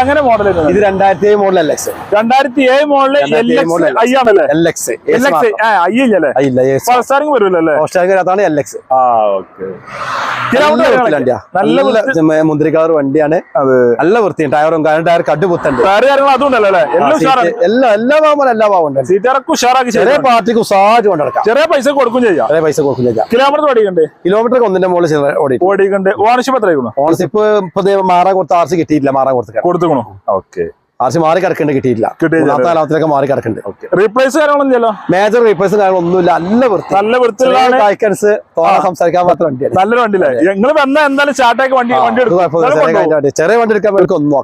എങ്ങനെ മോഡൽ ഇത് രണ്ടായിരത്തി ഏഴ് മോഡൽ എൽ എക്സ് രണ്ടായിരത്തി ഏഴ് മോഡൽ ഐ ആണല്ലേ? എൽ എക്സ് ഐ ഇല്ലല്ലേ? ഇല്ല പൾസാറിങ് വരൂലല്ലേ അതാണ് എൽ എക്സ് നല്ല മുന്തിരി കളർ വണ്ടിയാണ്. അതെ. നല്ല വൃത്തിയും ടയറും കാരണം ടയർ കട്ട് പുത്തണ്ട്. എല്ലാം എല്ലാ ഭാഗം ഭാഗം ചെറിയ പാർട്ടിക്ക് ഉസാജ് കൊണ്ട് ചെറിയ പൈസ കൊടുക്കും ചെയ്യാം. ചെറിയ പൈസ കൊടുക്കില്ല കിലോമീറ്റർ ഓടിക്കണ്ടേ കിലോമീറ്റർ ഒന്നിന്റെ മുകളിൽ ഓടി ഓടിക്കണ്ട് ഓണർഷിപ്പ് എത്രയായിരുന്നു ഓണർഷിപ്പ് ഇപ്പൊ മാറാൻ കൊടുത്ത ആർസി കിട്ടിയിട്ടില്ല. മാറാൻ കൊടുത്തു കൊടുത്തുക്കണോ? ഓക്കെ. ആർസി മാറി കിടക്കേണ്ട കിട്ടിയില്ല. കാലത്തിലൊക്കെ മാറി കിടക്കുന്നുണ്ട് റീപ്ലേസ് മേജർ റീപ്ലേസും കാര്യങ്ങളൊന്നുമില്ല. നല്ല വൃത്തി. നല്ല വൃത്തിയിലാണ് സംസാരിക്കാൻ വണ്ടിയാണ് എന്തായാലും സ്റ്റാർട്ടാക്കി വണ്ടി വണ്ടി എടുക്കും. ചെറിയ വണ്ടി എടുക്കാൻ വേണ്ടി ഒന്നും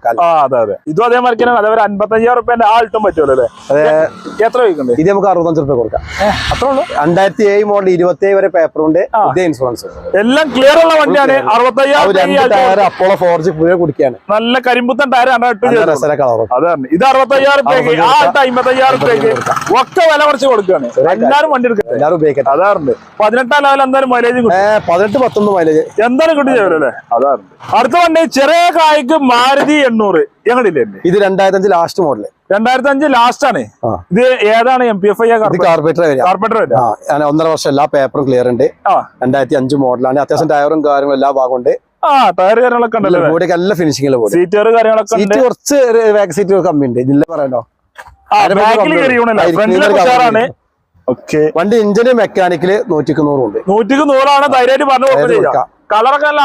അതെ അതെ. ഇതും അതേമാതിരി തന്നെ അതേപോലെ അൻപത്തയ്യായിരം റുപ്യന്റെ ആ ഇട്ടും പറ്റുമല്ലോ അല്ലേ? എത്ര ഇത് നമുക്ക് അറുപത്തഞ്ച് റുപ്യ കൊടുക്കാം. അത്ര ഉള്ളൂ? രണ്ടായിരത്തി ഏഴ് മോഡൽ ഇരുപത്തി ഏഴ് വരെ പേപ്പർ ഉണ്ട്. ഇതേ ഇൻഷുറൻസ് എല്ലാം ക്ലിയർ ഉള്ള വണ്ടിയാണ്. അറുപത്തയ്യായിരം അപ്പോളോ കുടിക്കാണ് നല്ല കരിമ്പുത്തൻ ടയർ ആണ്. അതാണ് ഇത് അറുപത്തയ്യായിരം ആ അമ്പത്തയ്യായിരം ഒക്കെ വില കുറച്ച് കൊടുക്കുകയാണ് എല്ലാരും വണ്ടി ഉപയോഗിക്കട്ടെ. അതാറുണ്ട് പതിനെട്ടാം ലെവൽ എന്തായാലും മൈലേജ് പതിനെട്ട് പത്തൊന്ന് മൈലേജ് എന്തായാലും കിട്ടിയല്ലേ അതാറുണ്ട് അടുത്ത വണ്ടി ചെറിയ കായ്ക്ക് മാരുതി എണ്ണൂറ്. ഞങ്ങളില്ലേ ഇത് രണ്ടായിരത്തി അഞ്ച് ലാസ്റ്റ് മോഡൽ രണ്ടായിരത്തി അഞ്ച് ലാസ്റ്റ് ആണ് ഇത് ഏതാണ് M P F I carburettor ഞാൻ ഒന്നര വർഷം എല്ലാ പേപ്പറും ക്ലിയർ ഉണ്ട്. രണ്ടായിരത്തി അഞ്ച് മോഡലാണ് അത്യാവശ്യം ടയറും കാര്യങ്ങളും എല്ലാ ഭാഗം ഉണ്ട്. ആ ടയർ കാര്യങ്ങളൊക്കെ ഉണ്ടല്ലോ ബോഡിയൊക്കെ നല്ല ഫിനിഷിംഗിൽ ബോഡി കാര്യങ്ങളൊക്കെ സീറ്റ് കുറച്ച് ബാക്ക് സീറ്റ് കമ്മി ഉണ്ട്. ഇല്ല പറയണ്ടോ? വണ്ടി ഇഞ്ചിന് മെക്കാനിക്കൽ നൂറ്റിക്ക് നൂറുണ്ട് നൂറ്റിക്ക് നൂറാണ്. ധൈര്യമായിട്ട് പറഞ്ഞു കളറൊക്കെ നല്ല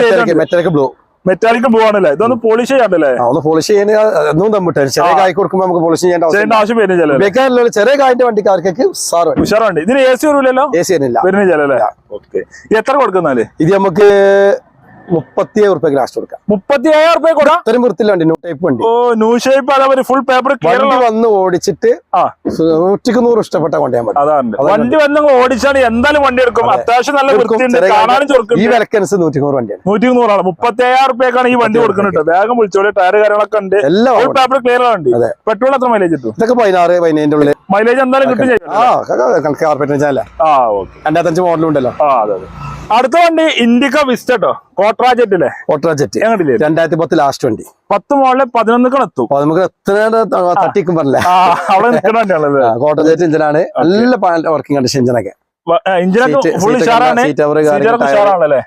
ചെയ്തിട്ടുണ്ട്. മെറ്റാലിക് ബ്ലൂ മെറ്റാലിക്ക് പോവാണല്ലേ ഇതൊന്ന് പോളിഷ് ചെയ്യാണ്ടല്ലേ? ഒന്ന് പോളിഷ് ചെയ്യുന്ന ഒന്നും തമ്മിട്ട് ചെറിയ കായ് കൊടുക്കുമ്പോൾ നമുക്ക് പോളിഷ് ചെയ്യേണ്ട ആവശ്യം വരുന്നില്ല ചെറിയ കായിന്റെ വണ്ടിക്കാർക്ക് ഉഷാറുണ്ട് ഇതിന് എ സി വരില്ലല്ലോ എ സി വരുന്നില്ല ഓക്കെ എത്ര കൊടുക്കുന്നാൽ? ഇത് നമുക്ക് മുപ്പത്തി ഏഴ് റുപ്യ ലാസ്റ്റ് കൊടുക്കാം മുപ്പത്തി അയ്യായിരം റുപ്യ കൊടുക്കാം ഇത്രയും വൃത്തിയില്ല വണ്ടി ന്യൂ ടൈപ്പ് വണ്ടി ഓ ന്യൂ ഷേപ്പ് അതേപോലെ ഫുൾ പേപ്പർ വണ്ടി വന്ന് ഓടിച്ചിട്ട് ആ നൂറ്റിക്ക് നൂറ് ഇഷ്ടപ്പെട്ട കൊണ്ടുപോയാൽ മതി വണ്ടി വന്ന് ഓടിച്ചാണ് എന്തായാലും വണ്ടി എടുക്കും അത്യാവശ്യം നല്ല വൃത്തിയുണ്ട് കാണാനും കാര്യം. ഈ വിലക്കനുസരിച്ച് നൂറ്റി നൂറ് വണ്ടിയാണ് നൂറ്റി നൂറാണ് മുപ്പത്തി അയ്യായിരം റുപ്യക്കാണ് ഈ വണ്ടി കൊടുക്കുന്നുണ്ട് വേഗം വിളിച്ചോളി ടയർ കാര്യങ്ങളൊക്കെ ഉണ്ട് എല്ലാം ഫുൾ പേപ്പർ ക്ലിയർ ആണ്. പെട്രോൾ എത്ര മൈലേജ് കിട്ടും ഇതൊക്കെ പതിനാറ് പതിനേഴിന്റെ ഉള്ളിൽ മൈലേജ് എന്തായാലും കിട്ടും ആ കാർപ്പറ്റ് വെച്ചാലേ ആ ഓക്കെ രണ്ടായിരത്തഞ്ച് മോഡലും ഉണ്ടല്ലോ ആ അതെ അതെ അടുത്ത വണ്ടി ഇൻഡിക്ക വിസ്റ്റോ കോട്രാജെറ്റിലെ ഓട്ടർ ജെറ്റ് ഞങ്ങളില്ലേ രണ്ടായിരത്തി പത്ത് ലാസ്റ്റ് വണ്ടി. പത്ത് മോളിൽ പതിനൊന്നിക്കണം എത്തും. നമുക്ക് എത്ര തട്ടിക്കും പറഞ്ഞില്ല? അവിടെ നിൽക്കണ വണ്ടിയാണത് കോട്ടർ ജെറ്റ് ഇഞ്ചിനാണ് നല്ല വർക്കിംഗ് കണ്ടീഷൻ എഞ്ചിനൊക്കെ എഞ്ചിനൊക്കെ ഫുൾ ഉഷാറാണ്.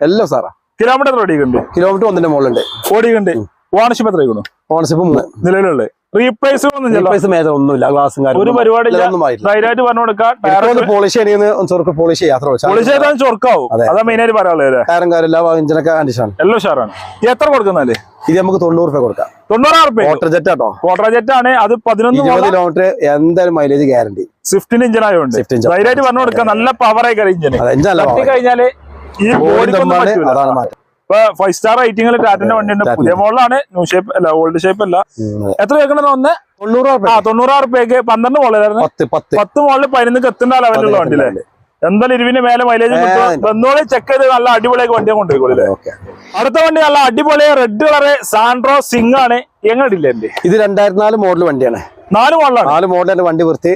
എല്ലാം സാറാ കിലോമീറ്റർ ഓടിക്കുന്നുണ്ട്. കിലോമീറ്റർ ഒന്നിന്റെ മുകളിലുണ്ട്. ഓടിക്കുന്നുണ്ട്. ഓണർഷിപ്പ് എത്ര ഓണർഷിപ്പ് നിലവിലുള്ളത്. മേജർ ഒന്നുമില്ല. ഗ്ലാസും ഒരു ധൈര്യമായിട്ട് പറഞ്ഞു കൊടുക്കാം. പോളിഷ് ചെറുക്ക് പോളിഷ് പോളിഷ് ചെയ്താൽ അതാ. മെയിൻ ആയിട്ട് പറയാനുള്ളത് അല്ലേ? ടയറും കാര്യമില്ല. എഞ്ചിനൊക്കെ കണ്ടീഷനാണ് എല്ലാം ഉഷാറാണ്. എത്ര കൊടുക്കുന്നല്ലേ ഇത് നമുക്ക് തൊണ്ണൂറ് രൂപ കൊടുക്കാം. തൊണ്ണൂറായിരം റുപ്യ. വാട്ടർ ജെറ്റ് കേട്ടോ ക്വാർട്ടർ ജെറ്റ് ആണ്. അത് പതിനൊന്ന് ഇരുപത് കിലോമീറ്റർ എന്തായാലും മൈലേജ് ഗ്യാരണ്ടി സ്വിഫ്റ്റിന് ഇഞ്ചിൻ ആയതുകൊണ്ട്. Swift engine. ധൈര്യമായിട്ട് പറഞ്ഞു കൊടുക്കാം. നല്ല പവർ ആയി കഴിഞ്ഞാൽ ഈ ബോഡി അതാണ് മാറ്റം. ഇപ്പൊ ഫൈവ് സ്റ്റാർ റേറ്റിംഗിൽ ടാറ്റന്റെ വണ്ടി ഉണ്ട് പുതിയ മോഡലാണ്. ന്യൂ ഷേപ്പ് അല്ല ഓൾഡ് ഷേപ്പ് അല്ല. എത്ര കേൾക്കണത് ഒന്ന്? തൊണ്ണൂറ് ആ തൊണ്ണൂറായിരം റുപ്യക്ക് പന്ത്രണ്ട് മോളിലായിരുന്നു പത്ത് മോളിൽ പതിനൊന്ന് എത്തേണ്ട ലെവലുള്ള വണ്ടി അല്ലേ എന്തായാലും ഇരുവിന്റെ മേലെ മൈലേജ് കിട്ടും ബന്ധോളി ചെക്ക് ചെയ്ത് നല്ല അടിപൊളിയായി വണ്ടിയെ കൊണ്ടുപോയിക്കോളൂ അടുത്ത വണ്ടി നല്ല അടിപൊളി റെഡ് കളറ് സാൻഡ്രോ സിംഗ് ആണ്. എങ്ങനെ എന്റെ ഇത് രണ്ടായിരത്തി നാല് മോഡൽ വണ്ടിയാണ്. നാല് മോഡലാണ്. നാല് മോഡലാണ് വണ്ടി വൃത്തി.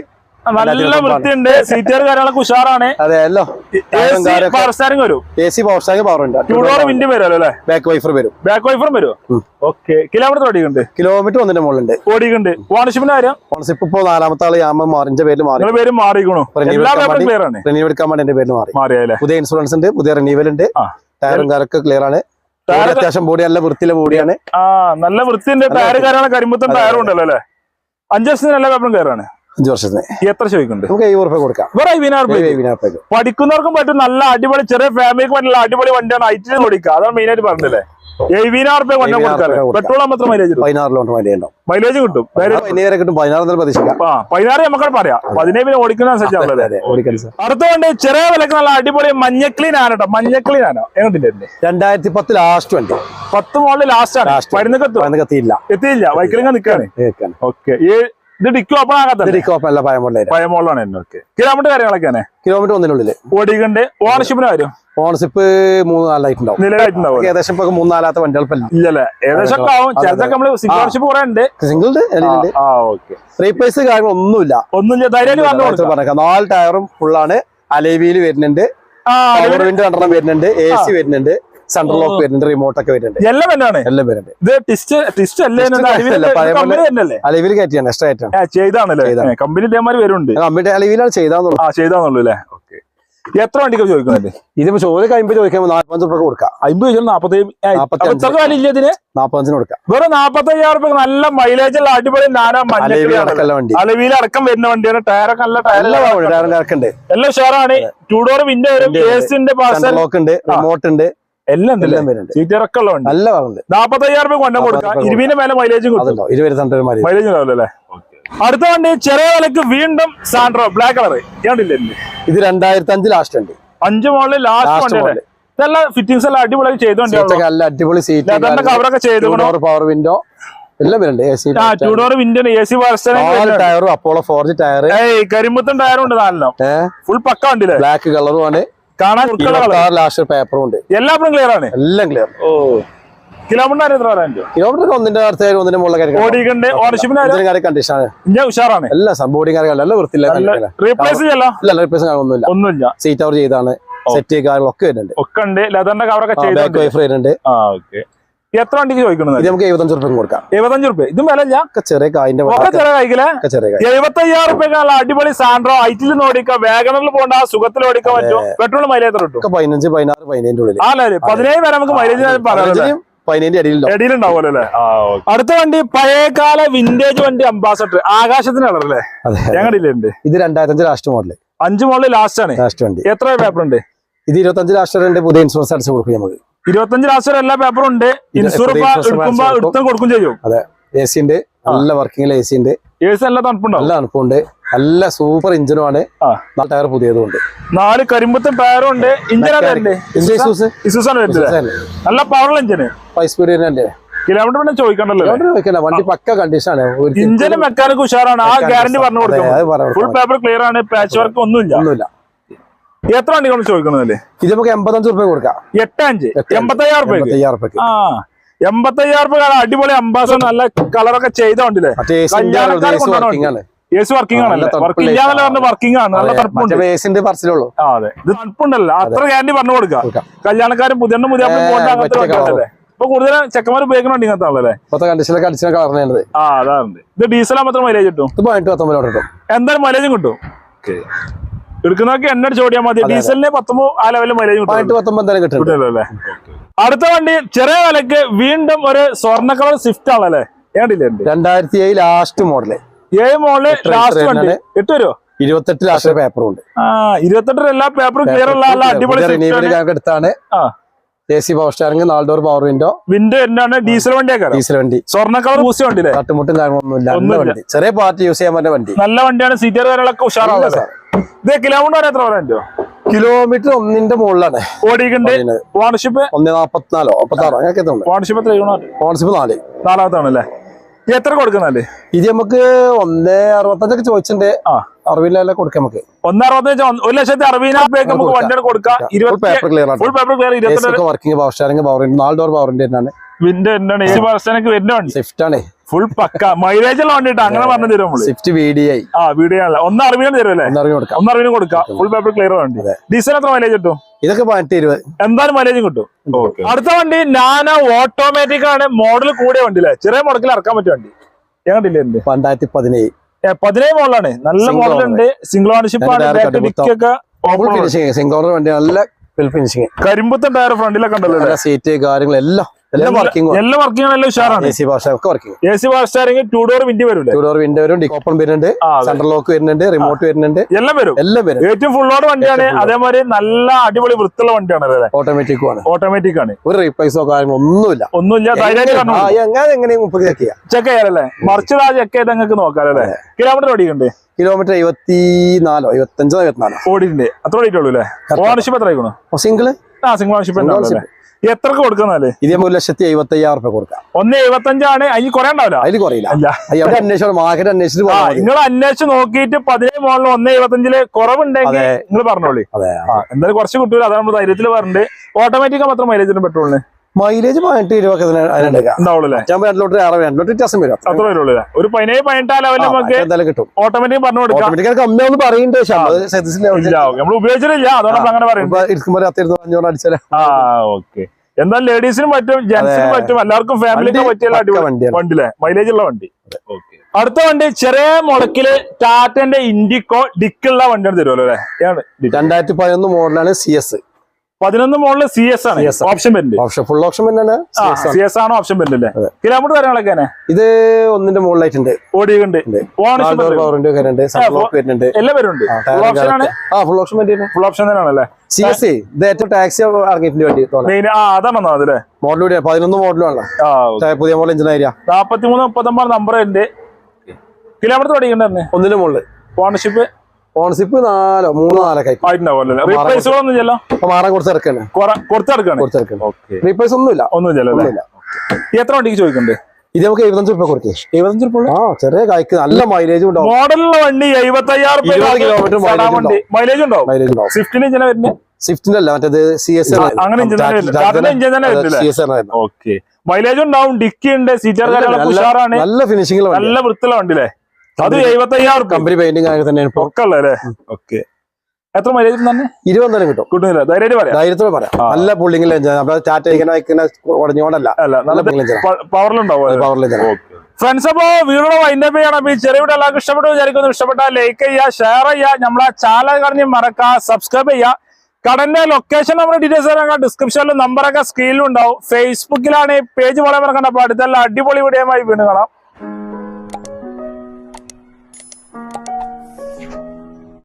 നല്ല വൃത്തിയുണ്ട്. സീറ്റർ കാര്യങ്ങളൊക്കെ ഉഷാറാണ്. അതെ എല്ലോ. പവർ സ്റ്റാറിംഗ് വരും. A C power steering power ഉണ്ട്. ടൂ ഡോർ വിൻഡ് വരുമല്ലോ അല്ലേ? ബാക്ക് വൈഫർ വരും. ബാക്ക് വൈഫർ വരും. ഓക്കെ കിലോമീറ്റർ ഓടിക്കുന്നുണ്ട്. കിലോമീറ്റർ ഒന്നിന്റെ മുകളിലുണ്ട്. ഓടിക്കുന്നുണ്ട്. ഓണർഷിപ്പിന്റെ കാര്യം? ഓണർഷിപ്പ് ഇപ്പോ നാലാമത്തെ ആൾ യാമ മാറിന്റെ പേര് മാറി. പേര് മാറിക്കണു റിന്യൂ എടുക്കാൻ വേണ്ടി എന്റെ പേര് മാറി. പുതിയ ഇൻഷുറൻസ് ഉണ്ട് പുതിയ റിന്യൂവൽ ഉണ്ട് ടയറും കാരൊക്കെ ക്ലിയർ ആണ്. അത്യാവശ്യം ബോഡി നല്ല വൃത്തിയിലെ ബോഡിയാണ് ആ നല്ല വൃത്തിന്റെ ടയർ കാര്യങ്ങളൊക്കെ കരിമ്പത്തും ടയറും ഉണ്ടല്ലോ അല്ലേ? അഞ്ച് വർഷത്തിന് എല്ലാ പേപ്പറും ക്ലിയർ ആണ്. അഞ്ചു വർഷത്തിന്. എത്ര ചോദിക്കുന്നുണ്ട്? നമുക്ക് റുപ്യ കൊടുക്കാം. വേറെ അയ്യായിരം പഠിക്കുന്നവർക്കും പറ്റും നല്ല അടിപൊളി ചെറിയ ഫാമിലിക്ക് പറ്റുന്ന അടിപൊളി വണ്ടിയാണ് ഐറ്റിൽ ഓടിക്കുക. അതാണ് മെയിൻ ആയിട്ട് പറഞ്ഞല്ലേ? എഴുപതിനായിരം റുപ്യ വണ്ടി 70,000 പെട്രോൾ മാത്രം മൈലേജ് മൈലേജ് ഉണ്ടാവും. മൈലേജ് കിട്ടും. ധൈര്യം- പതിനേഴ് കിട്ടും. പതിനാറ് പ്രതീക്ഷിക്കാം. ആ പതിനാറ് നമുക്ക് പറയാം. പതിനേഴ് പിന്നെ ഓടിക്കുന്ന അനുസരിച്ചാണല്ലോ അതെ ഓടിക്കൽ സാർ. അടുത്ത ചെറിയ വിലക്ക് നല്ല അടിപൊളി മഞ്ഞക്ലീൻ ആണ് കേട്ടോ മഞ്ഞക്ലീൻ എങ്ങോട്ടില്ലേ രണ്ടായിരത്തി പത്ത് ലാസ്റ്റ് വണ്ടി. പത്ത് മോളിൽ ലാസ്റ്റ് ആണ്. Last. മരുന്നൊക്കെ എത്തും അതിന് കത്തിയില്ല. എത്തിയില്ല. വൈക്കലിങ്ങ ഓക്കെ ഇത് ഡിക്ക് ഓപ്പൺ ആകാത്ത മോളിലാണ് എന്നെ ഓക്കെ കിലോമീറ്റർ കാര്യങ്ങളൊക്കെയാണ് കിലോമീറ്റർ ഒന്നിനുള്ളിൽ ഓടിക്കണ്ട് ഓണർഷിപ്പിന് കാര്യം? ഓണർഷിപ്പ് മൂന്ന് നാലായിട്ടുണ്ടാവും. നിലവിലായിട്ടുണ്ടാവും ഏകദേശം ഇപ്പൊ മൂന്നാലാത്ത വണ്ടികൾ ഇപ്പൊ ഇല്ലല്ലേ? ഏകദേശം ഒക്കെ ആവും ചിലതൊക്കെ നമ്മൾ സിംഗിൾ ഓണർഷിപ്പ് കുറെ ഉണ്ട്. സിംഗിൾ ഉണ്ട് എലിലുണ്ട് ആ ഓക്കെ റീപ്ലേസ് കാര്യങ്ങൾ ഒന്നുമില്ല. ഒന്നും ധൈര്യമായിട്ട് പറഞ്ഞു നാല് ടയറും ഫുള്ളാണ് അലേവിയിൽ വരുന്നുണ്ട്. വരുന്നുണ്ട്. എ സി വരുന്നുണ്ട്. സെൻട്രൽ ലോക്ക് വരുന്നുണ്ട് റിമോട്ട് ഒക്കെ വരുന്നുണ്ട്. എല്ലാം തന്നെയാണ്. എല്ലാം വരുന്നുണ്ട്. ഇത് ടിസ്റ്റ് ടിസ്റ്റ് കമ്പനി അലവിൽ കയറ്റിയാണ് എക്സ്ട്രാ ആയിട്ടാണ് ചെയ്താണല്ലേ? ചെയ്താണ്. കമ്പനി ഇതേമാതിരി വരുന്നുണ്ട്. കമ്പ്യൂട്ടർ അലവിലാണ് ചെയ്താന്നുള്ളൂ. ആ ചെയ്താന്നുള്ളൂ അല്ലേ? ഓക്കെ. എത്ര വണ്ടിക്ക് ചോദിക്കുന്നുണ്ട് ഇതിപ്പോ ചോദ്യം കഴിയുമ്പോൾ ചോദിക്കുമ്പോൾ നാൽപ്പത്തഞ്ച് രൂപ കൊടുക്കാം. അമ്പത് ചോദിച്ചാൽ നാപ്പത്തി വില ഇതിന്? നാൽപ്പത്തഞ്ചിന് കൊടുക്കാം. വെറും നാപ്പത്തയ്യായിരം റുപ്യ നല്ല മൈലേജ് ഉള്ള അടിപൊളി വണ്ടി. അലവിയിൽ അടക്കം വരുന്ന വണ്ടിയാണ്. ടയറൊക്കെ നല്ല ടയർ എല്ലാ ടയറും എല്ലാം ഷെയറാണ് ടൂ ഡോർ വിൻഡോ വരും. ഉണ്ട്. റിമോട്ട് ഉണ്ട്. എല്ലാം എല്ലാം വരുന്നുണ്ട്. സീറ്ററൊക്കെ നല്ല ഭാഗമുണ്ട് നാപ്പത്തയ്യായിരം രൂപ കൊണ്ടു കൊടുക്കാം. നാപ്പത്തയ്യായിരം ഇരുപതിന്റെ മേലെ മൈലേജും കിട്ടും. അതുണ്ടോ? ഇരുപത് സെന്റർ മാറി മൈലേജ് ഉണ്ടാവില്ല അല്ലേ അടുത്ത വണ്ടി ചെറിയ വിലക്ക് വീണ്ടും സാൻഡ്രോ ബ്ലാക്ക് കളർ ഇത് രണ്ടായിരത്തി അഞ്ച് ലാസ്റ്റ് ഉണ്ട് അഞ്ച് മോളിൽ ലാസ്റ്റ് വണ്ടി. ഇതെല്ലാം ഫിറ്റിംഗ്സ് എല്ലാം അടിപൊളി ചെയ്ത സീറ്റൊക്കെ വണ്ടിയാണല്ലോ നല്ല അടിപൊളി സീറ്റ് ലെതറിന്റെ കവറൊക്കെ ചെയ്തു പവർ വിൻഡോ എല്ലാം വരുന്നുണ്ട്. എ സി ആ two door window A C നാല് ടയറും അപ്പോളോ ഫോർജ് ടയർ കരിമ്പത്തും ടയറും ഉണ്ട് നാലെണ്ണം. ഫുൾ പക്ക ഉണ്ടല്ലേ ബ്ലാക്ക് കളറും ആണ്. കാണാൻ. ലാസ്റ്റ് പേപ്പറും ഉണ്ട്. എല്ലാം ക്ലിയർ ആണ്? എല്ലാം ക്ലിയർ ഓ. കിലോമീറ്റർ എത്ര പറയാൻ കിലോമീറ്റർ ഒന്നിന്റെ അടുത്ത ഓടിക്കണ്ട് ഓണർഷിപ്പിന് കണ്ടീഷൻ ആണ്. ഇഞ്ച ഉഷാറാണ്. എല്ലാം സംഭവം കാര്യങ്ങൾ എല്ലാം വൃത്തിയില്ല റീപ്ലേസ് ഇല്ല റിപ്ലേസ് ഒന്നുമില്ല. ഒന്നുമില്ല. സീറ്റ് അവർ ചെയ്താണ്. സെറ്റ് കാര്യങ്ങളൊക്കെ വരുന്നുണ്ട്. ഒക്കെ ഉണ്ട്. ലെതറിന്റെ കവറൊക്കെ വരുന്നുണ്ട് ആ ഓക്കെ എത്ര വണ്ടിക്ക് ചോദിക്കുന്നത് നമുക്ക് എഴുപത്തഞ്ച് റുപ്യ കൊടുക്കാം. എഴുപത്തഞ്ച് റുപ്യ ഇതും വില ഇല്ല ചെറിയ കായിന്റെ ചെറിയ ചെറിയ എഴുപത്തി എഴുപത്തയ്യായിരം റുപ്യക്കുള്ള അടിപൊളി സാൻഡ്രോ ഐറ്റിൽ നിന്ന് ഓടിക്കാം വേഗനിൽ പോകണ്ട സുഖത്തിൽ ഓടിക്കാൻ പറ്റും പെട്രോൾ മൈലേജ് കിട്ടും? പതിനഞ്ച് പതിനാറ് പതിനേഴിന്റെ ഉള്ളിൽ അല്ലേ പതിനേഴ് വരെ നമുക്ക് മൈലേജ് പറയാം അടുത്ത വണ്ടി പഴയകാല വിന്റേജ് വണ്ടി അംബാസഡർ ആകാശത്തിന് അല്ലേ? ഉണ്ട് ഇത് രണ്ടായിരത്തഞ്ച് ലാസ്റ്റ് മോഡൽ അഞ്ച് മോഡൽ ലാസ്റ്റ് ആണ്. ലാസ്റ്റ് വണ്ടി. എത്ര പേപ്പർ ഉണ്ട്? ഇത് ഇരുപത്തഞ്ച് ലാസ്റ്റ് പുതിയ ഇൻഷുറൻസ് അടിച്ച് കൊടുക്കും നമുക്ക്. ഇരുപത്തഞ്ച് ലാസ്റ്റ് വരെ എല്ലാ പേപ്പറും ഉണ്ട്. ഇൻഷുർ എടുക്കുമ്പോ. എടുത്തും കൊടുക്കും? ചെയ്യും. അതെ എ സി ഉണ്ട് നല്ല വർക്കിംഗ് എ സി ഉണ്ട്. എ സി നല്ല തണുപ്പുണ്ടോ നല്ല തണുപ്പുണ്ട്. നല്ല സൂപ്പർ ഇഞ്ചിനും ആണ്. ടയർ പുതിയതും ഉണ്ട്. നാല് കരിമ്പത്തും ടയറും ഉണ്ട്. നല്ല പവറുള്ള ഇഞ്ചിന് ഫൈവ് സ്പീഡ് തന്നെ കിലോമീറ്റർ പിന്നെ ചോദിക്കണ്ടല്ലോ വണ്ടി പക്ക കണ്ടീഷൻ ആണ്. ഇഞ്ചിന് മെക്കാനിക് ഉഷാറാണ്. ആ ഗ്യാരണ്ടി പറഞ്ഞു കൊടുക്കുന്നത് കൊടുക്കും ഫുൾ പേപ്പർ ക്ലിയർ ആണ്. പാച്ച് വർക്ക് ഒന്നുമില്ല. ഒന്നുമില്ല. എത്ര വണ്ടി കൊണ്ട് ചോദിക്കണല്ലേ ഇത് നമുക്ക് എൺപത്തഞ്ച് റുപ്യ കൊടുക്കാം. എട്ട് അഞ്ച്. എൺപത്തയ്യായിരം റുപ്യ റുപ്യക്ക് ആ എൺപത്തയ്യായിരം റുപ്യ അടിപൊളി അംബാസഡർ നല്ല കളറൊക്കെ ചെയ്ത കൊണ്ടുപോകണം വർക്കിംഗ് ആണ്. വർക്കിംഗ് ആണല്ലേ? നല്ല വർക്ക് തണുപ്പുള്ള ഇല്ലാന്നല്ല പറഞ്ഞ വർക്കിംഗ് ആണ്. നല്ല തണുപ്പുണ്ട്. പറച്ചിലുള്ളൂ അതെ. ഇത് തണുപ്പുണ്ടല്ലോ. അത്ര ഗ്യാരണ്ടി പറഞ്ഞു കൊടുക്കാം. കല്യാണക്കാരും പുതിയ പുതിയ ഇപ്പൊ കൂടുതൽ ചെക്കന്മാർ ഉപയോഗിക്കുന്ന വണ്ടി ഇങ്ങനത്തെ ആണല്ലേ? ഇപ്പത്തെ ആ അതാണ്. ഇത് ഡീസലാ മാത്രം മൈലേജ് കിട്ടും? ഇത് പതിനെട്ട് പത്തൊമ്പത് കിട്ടും. എന്തായാലും മൈലേജും കിട്ടും? എടുക്കുന്നതൊക്കെ എണ്ണ അടിച്ച് ഓടിയാൽ മതി. ഡീസലിന് പത്തൊമ്പത് ആ ലെവലിൽ മൈലേജ് കിട്ടുമല്ലേ അടുത്ത വണ്ടി ചെറിയ വിലക്ക് വീണ്ടും ഒരു സ്വർണ കളർ സ്വിഫ്റ്റ് ആണല്ലേ രണ്ടായിരത്തി ഏഴ് ലാസ്റ്റ് മോഡൽ ഏഴ് മോഡൽ ലാസ്റ്റ് വണ്ടി. എട്ട് വരുമോ ഇരുപത്തെട്ട് ലാസ്റ്റ് പേപ്പറും ഉണ്ട് ആ ഇരുപത്തെട്ടിന് എല്ലാ പേപ്പറും ക്ലിയർ ഉള്ള അടിപൊളി എടുത്താണ്. എ സി പവർ സ്റ്റാറിംഗ് നാല് ഡോർ പവർ വിൻഡോ വിൻഡോ എന്നാണ് ഡീസൽ വണ്ടിയൊക്കെ ഡീസൽ വണ്ടി. സ്വർണ കളർ പൂസി വണ്ടി തട്ടുമുട്ടും കാര്യങ്ങളൊന്നും ഇല്ല വണ്ടി. ചെറിയ പാർട്ടി യൂസ് ചെയ്യാൻ പറ്റുന്ന വണ്ടി. നല്ല വണ്ടിയാണ്. സീറ്റർ കാര്യങ്ങളൊക്കെ ഉഷാറാണ് ഇല്ല, ഇത് കിലോമീറ്റർ വരെ എത്ര പറയാൻ കിലോമീറ്റർ ഒന്നിന്റെ മുകളിലാണ്. ഓടിയിട്ടുണ്ട്. വാർഷിപ്പ്? ഓണർഷിപ്പ് ഒന്ന് നാപ്പത്തിനാലോ? നാപ്പത്താറോ അങ്ങനെ ഓണർഷിപ്പ് എത്ര കോൺസിപ്പ് നാല്. നാലാമത്താണ് അല്ലേ എത്ര കൊടുക്കുന്നല്ലേ ഇത് നമുക്ക് ഒന്ന് അറുപത്തഞ്ചൊക്കെ ചോദിച്ചിട്ടുണ്ട്. ആ. അറിവില്ലേ കൊടുക്കാം നമുക്ക്. ഒന്ന് അറുപത്തഞ്ച് ഒരു ലക്ഷത്തി അറുപതിനായിരം രൂപയ്ക്ക് നമുക്ക് കൊടുക്കാം. വണ്ടിയാണ് കൊടുക്കാം. പേപ്പർ ക്ലിയർ ആണ്. ഫുൾ പേപ്പർ ക്ലിയർ ഇരുപത്തി വർക്കിംഗ് പവർ സ്റ്റാറിംഗ് പവർ നാല് ഡോർ പവർ വിൻഡോ തന്നെയാണ് വിൻഡോ എന്താണ് ഏഴ് പെർസെന്റ് വരുന്ന വണ്ടി. സ്വിഫ്റ്റ് ആണ്. ഫുൾ പക്ക. മൈലേജ് ഉള്ള വണ്ടിട്ട് അങ്ങനെ പറഞ്ഞു തരും സ്വിഫ്റ്റ് വി ആ വീഡിയോ അല്ല. ഒന്ന് അറിവിനും തരും അല്ലേ? ഒന്ന് അറിവിനും കൊടുക്കാം. ഫുൾ പേപ്പർ ക്ലിയർ വണ്ടി. ഡീസൽ എത്ര മൈലേജ് കിട്ടും? ഇതൊക്കെ പതിനെട്ട് ഇരുപത്. എന്തായാലും മൈലേജും കിട്ടും? അടുത്ത വണ്ടി നാനോ ഓട്ടോമാറ്റിക് ആണ്. മോഡൽ കൂടിയ വണ്ടി അല്ലേ? ചെറിയ മുടക്കിൽ ഇറക്കാൻ പറ്റിയ വണ്ടി. ഞങ്ങളില്ലേ ഉണ്ട് രണ്ടായിരത്തി പതിനേഴ്. പതിനേഴ് മോഡലാണ് നല്ല മോഡൽ ഉണ്ട്. സിംഗിൾ ഓണർഷിപ്പ് ആണ്. സിംഗിൾ ഓണർ വണ്ടി നല്ല ഫുൾ ഫിനിഷിങ് കരിമ്പത്തൻ ടയർ ഫ്രണ്ടിലൊക്കെ ഉണ്ടല്ലോ നല്ല സീറ്റ് കാര്യങ്ങൾ എല്ലാം വർക്കിംഗ് എല്ലാ വർക്കിംഗ് എല്ലാം ഉഷാറാണ്. A C working A C war steering two door window വരും ടൂ ഡോർ വിൻഡോ വരും ഓപ്പൺ വരുന്നുണ്ട് സെൻട്രൽ ലോക്ക് വരുന്നുണ്ട് റിമോട്ട് വരുന്നുണ്ട്. എല്ലാം വരും. എല്ലാം വരും. ഏറ്റവും ഫുൾ ലോഡ് വണ്ടിയാണ്. അതേമാതിരി നല്ല അടിപൊളി വൃത്തിയുള്ള വണ്ടിയാണ് അല്ലേ? ഓട്ടോമാറ്റിക്കും ആണ്. ഓട്ടോമാറ്റിക് ആണ്. ഒരു റീപ്ലേസോ കാര്യങ്ങളോ ഒന്നുമില്ല. ഒന്നുമില്ല. എങ്ങനെയും ചെക്ക് ചെയ്യാം? ചെയ്യാറല്ലേ മറിച്ച് ആ ചെക്ക് ചെയ്ത് നിങ്ങൾക്ക് നോക്കാം അല്ലേ? കിലോമീറ്റർ ഓടിക്കണ്ട് കിലോമീറ്റർ എഴുപത്തി നാലോ എഴുപത്തഞ്ചോ എഴുപത്തിനാലോ. ഓടിയിട്ടുണ്ട്. അത്ര ഓടിയിട്ടുള്ളൂ അല്ലേ? ഓണർഷിപ്പ് എത്ര ആയിക്കണു സിംഗിൾ ആ സിംഗിൾ ഓണർഷിപ്പ് ഉണ്ടാവില്ലേ എത്രക്ക് കൊടുക്കുന്നല്ലേ ഇത് ഒരു ലക്ഷത്തി എഴുപത്തി അയ്യായിരം റുപ്യ കൊടുക്കാം. ഒന്ന് എഴുപത്തഞ്ചാണ്. അതിൽ കുറെ ഉണ്ടാവില്ല? അതിൽ കുറയില്ല. അവിടെ അന്വേഷിച്ചോ മാർക്കറ്റ് മതി. നിങ്ങൾ അന്വേഷിച്ച് നോക്കിയിട്ട് പതിനേഴ് മോളിൽ ഒന്ന് എഴുപത്തഞ്ചിൽ കുറവുണ്ടെങ്കിൽ നിങ്ങൾ പറഞ്ഞോളി. അതെ എന്തായാലും കുറച്ച് കിട്ടൂല. അതാണ് നമ്മൾ ധൈര്യത്തിൽ പറഞ്ഞിട്ട്. ഓട്ടോമാറ്റിക്കാ മാത്രം മൈലേജിന് പെട്രോളിന് മൈലേജ് പതിനെട്ട് ഇരുപത് അതിനെടുക്കാം ഉണ്ടാവുള്ളൂ അല്ലേ? രണ്ടിലോട്ട് ഏറെ രണ്ടിലോട്ട് വ്യത്യാസം വരും. അത്ര വരുള്ളൂ ഒരു പതിനേഴ് പതിനെട്ടാ ലെവലിൽ നമുക്ക് എന്തായാലും കിട്ടും. ഓട്ടോമാറ്റിക് പറഞ്ഞു കൊടുക്കാം. കമ്മി ഒന്ന് നമ്മൾ ഉപയോഗിച്ചിട്ടില്ല. അതുകൊണ്ട് അങ്ങനെ പറയുന്നത് ഇരിക്കുമ്പോൾ അത്തിരുന്ന് അഞ്ഞൂറ് അടിച്ചാലേ? ആ ഓക്കെ എന്നാൽ ലേഡീസിനും പറ്റും ജെന്റ്സിനും പറ്റും എല്ലാവർക്കും ഫാമിലിക്കും പറ്റിയുള്ള അടിപൊളി വണ്ടിയിലെ മൈലേജ് ഉള്ള വണ്ടി. അടുത്ത വണ്ടി ചെറിയ മുളക്കിൽ ടാറ്റന്റെ ഇൻഡിക്കോ ഡിക്കുള്ള വണ്ടിയാണ് തരുമല്ലോ അല്ലേ? രണ്ടായിരത്തി പതിനൊന്ന് മോഡലാണ് സി എസ് പതിനൊന്ന് മോളിൽ സി എസ് ആണ്. ഓപ്ഷൻ വരുന്നുണ്ട് ഓപ്ഷൻ ഫുൾ ഓപ്ഷൻ ആ സി എസ് ആണ്. ഓപ്ഷൻ വരുന്നില്ലേ? അല്ലേ കിലോമീറ്റർ കാര്യങ്ങളൊക്കെ ഇത് ഒന്നിന്റെ മുകളിലായിട്ടുണ്ട്. ഓടിയുണ്ട് എല്ലാം ഫുൾ ഓപ്ഷൻ ആണ്. ഫുൾ ഓപ്ഷൻ വണ്ടി ഫുൾ ഓപ്ഷൻ തന്നെയാണല്ലേ? സി എസ് സി ഇത് ഏറ്റവും ടാക്സി ഇറങ്ങിയിട്ടുണ്ട് വണ്ടി അതാണെന്നോ പതിനൊന്ന് മോഡലാണ് പുതിയ മോഡൽ എഞ്ചിൻ നാപ്പത്തിമൂന്ന് നാപ്പത്തി മൂന്ന് മുപ്പത്തൊമ്പത് നമ്പർ ഉണ്ട്. കിലോമീറ്റർ ഓടിക്കണ്ടേ ഒന്നിന്റെ മുകളിൽ ഓണർഷിപ്പ് ഓൺസിപ്പ് നാലോ മൂന്നോ നാലൊക്കെ അല്ലേ? അപ്പൊ മാറാൻ കുറച്ച് ഇറക്കാണ് കുറച്ച് ഇറക്കാണ് റീപ്ലേസ് ഒന്നുമില്ല. ഒന്നും ഇല്ല അല്ലേ? ഒന്നുമില്ല. എത്ര വണ്ടിക്ക് ചോദിക്കണ്ടേ ഇത് നമുക്ക് എഴുപത്തഞ്ച് റുപ്യ കൊടുക്കേ. എഴുപത്തഞ്ച് രൂപ ആ ചെറിയ കായ്ക്ക് നല്ല മൈലേജ് ഉണ്ടാവും. മോഡലുള്ള വണ്ടി എഴുപത്തി അയ്യായിരം kilometer മൈലേജ് ഉണ്ടാവും. മൈലേജ് ഉണ്ടാവും? സ്വിഫ്റ്റിന് ഇങ്ങനെ വരുന്നത്? സ്വിഫ്റ്റിന്റെ അല്ല മറ്റേത് C S? C S mileage ഉണ്ടാവും. ഡിക്കി ഉണ്ട് സീറ്റർ നല്ല ഫിനിഷിംഗ് നല്ല വൃത്തിയുള്ള വണ്ടിയില്ലേ? അത് എഴുപത്തയ്യായിരം കമ്പനി പെയിന്റിംഗ് ആയി തന്നെയാണ് ഒക്കെ ഉള്ളല്ലേ ഓക്കെ. എത്ര മൈലേജ് തന്നെ? ഇരുപത് തന്നെ കിട്ടും. കിട്ടുന്നില്ല. ധൈര്യമായിട്ട് പറയാം. ധൈര്യത്തോടെ പറയാം. നല്ല പുള്ളിങ്ങിൽ നമ്മുടെ ടാറ്റ ഇങ്ങനെ ഉടഞ്ഞോണ്ടല്ല പവറിലുണ്ടാവും പവറിൽ ഫ്രണ്ട്സ് അപ്പോ വീഡിയോ വൈൻഡപ്പ് ചെയ്യണം. അപ്പൊ ഈ ചെറിയ വീഡിയോ എല്ലാവർക്കും ഇഷ്ടപ്പെട്ടു വിചാരിക്കുന്നു. ഇഷ്ടപ്പെട്ടാൽ ലൈക്ക് ചെയ്യുക ഷെയർ ചെയ്യുക. നമ്മളെ ചാനൽ കറിഞ്ഞ് മറക്കുക സബ്സ്ക്രൈബ് ചെയ്യുക. കടന്റെ ലൊക്കേഷൻ നമ്മുടെ ഡീറ്റെയിൽസ് തരാം ഡിസ്ക്രിപ്ഷനിലും നമ്പറൊക്കെ സ്ക്രീനിലും ഉണ്ടാവും. ഫേസ്ബുക്കിലാണ് പേജ് വളരെ മറക്കണ്ട. അപ്പൊ അടുത്തെല്ലാം അടിപൊളി വീഡിയോയുമായി വീണ്ടും കാണാം.